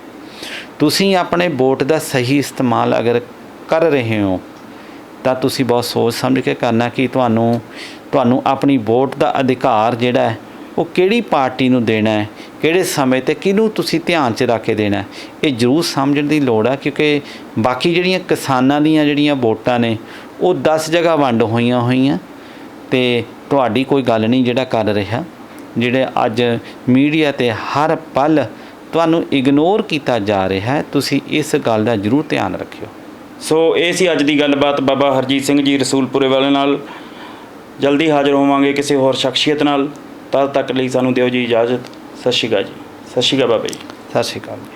ਤੁਸੀਂ ਆਪਣੇ ਵੋਟ ਦਾ ਸਹੀ ਇਸਤੇਮਾਲ ਅਗਰ ਕਰ ਰਹੇ ਹੋ, ਤਾਂ ਤੁਸੀਂ ਬਹੁਤ ਸੋਚ ਸਮਝ ਕੇ ਕਰਨਾ ਕਿ ਤੁਹਾਨੂੰ ਤੁਹਾਨੂੰ ਆਪਣੀ ਵੋਟ ਦਾ ਅਧਿਕਾਰ ਜਿਹੜਾ ਹੈ, ਉਹ ਕਿਹੜੀ ਪਾਰਟੀ ਨੂੰ ਦੇਣਾ ਹੈ? ਕਿਹੜੇ ਸਮੇਂ ਤੇ ਕਿਹਨੂੰ ਤੁਸੀਂ ਧਿਆਨ 'ਚ ਰੱਖ ਕੇ ਦੇਣਾ ਇਹ ਜ਼ਰੂਰ ਸਮਝਣ ਦੀ ਲੋੜ ਹੈ ਕਿਉਂਕਿ ਬਾਕੀ ਜਿਹੜੀਆਂ ਕਿਸਾਨਾਂ ਦੀਆਂ ਜਿਹੜੀਆਂ ਵੋਟਾਂ ਨੇ, ਉਹ 10 ਜਗ੍ਹਾ ਵੰਡ ਹੋਈਆਂ ਹੋਈਆਂ ਤੇ ਤੁਹਾਡੀ ਕੋਈ ਗੱਲ ਨਹੀਂ ਜਿਹੜਾ ਕਰ ਰਿਹਾ। ਜਿਹੜੇ ਅੱਜ ਮੀਡੀਆ ਤੇ ਹਰ ਪਲ ਤੁਹਾਨੂੰ ਇਗਨੋਰ ਕੀਤਾ ਜਾ ਰਿਹਾ ਹੈ, ਤੁਸੀਂ ਇਸ ਗੱਲ ਦਾ ਜ਼ਰੂਰ ਧਿਆਨ ਰੱਖਿਓ। ਸੋ ਇਹ ਸੀ ਅੱਜ ਦੀ ਗੱਲਬਾਤ। ਬਾਬਾ ਹਰਜੀਤ ਸਿੰਘ ਜੀ ਰਸੂਲਪੁਰੇ ਵਾਲੇ ਨਾਲ। ਜਲਦੀ ਹਾਜ਼ਰ ਹੋਵਾਂਗੇ ਕਿਸੇ ਹੋਰ ਸ਼ਖਸੀਅਤ ਨਾਲ। ਤਦ ਤੱਕ ਲਈ ਸਾਨੂੰ ਦਿਓ ਜੀ ਇਜਾਜ਼ਤ। ਸਤਿ ਸ਼੍ਰੀ ਅਕਾਲ ਜੀ। ਸਤਿ ਸ਼੍ਰੀ ਅਕਾਲ ਬਾਬਾ ਜੀ। ਸਤਿ ਸ਼੍ਰੀ ਅਕਾਲ। ਜੀ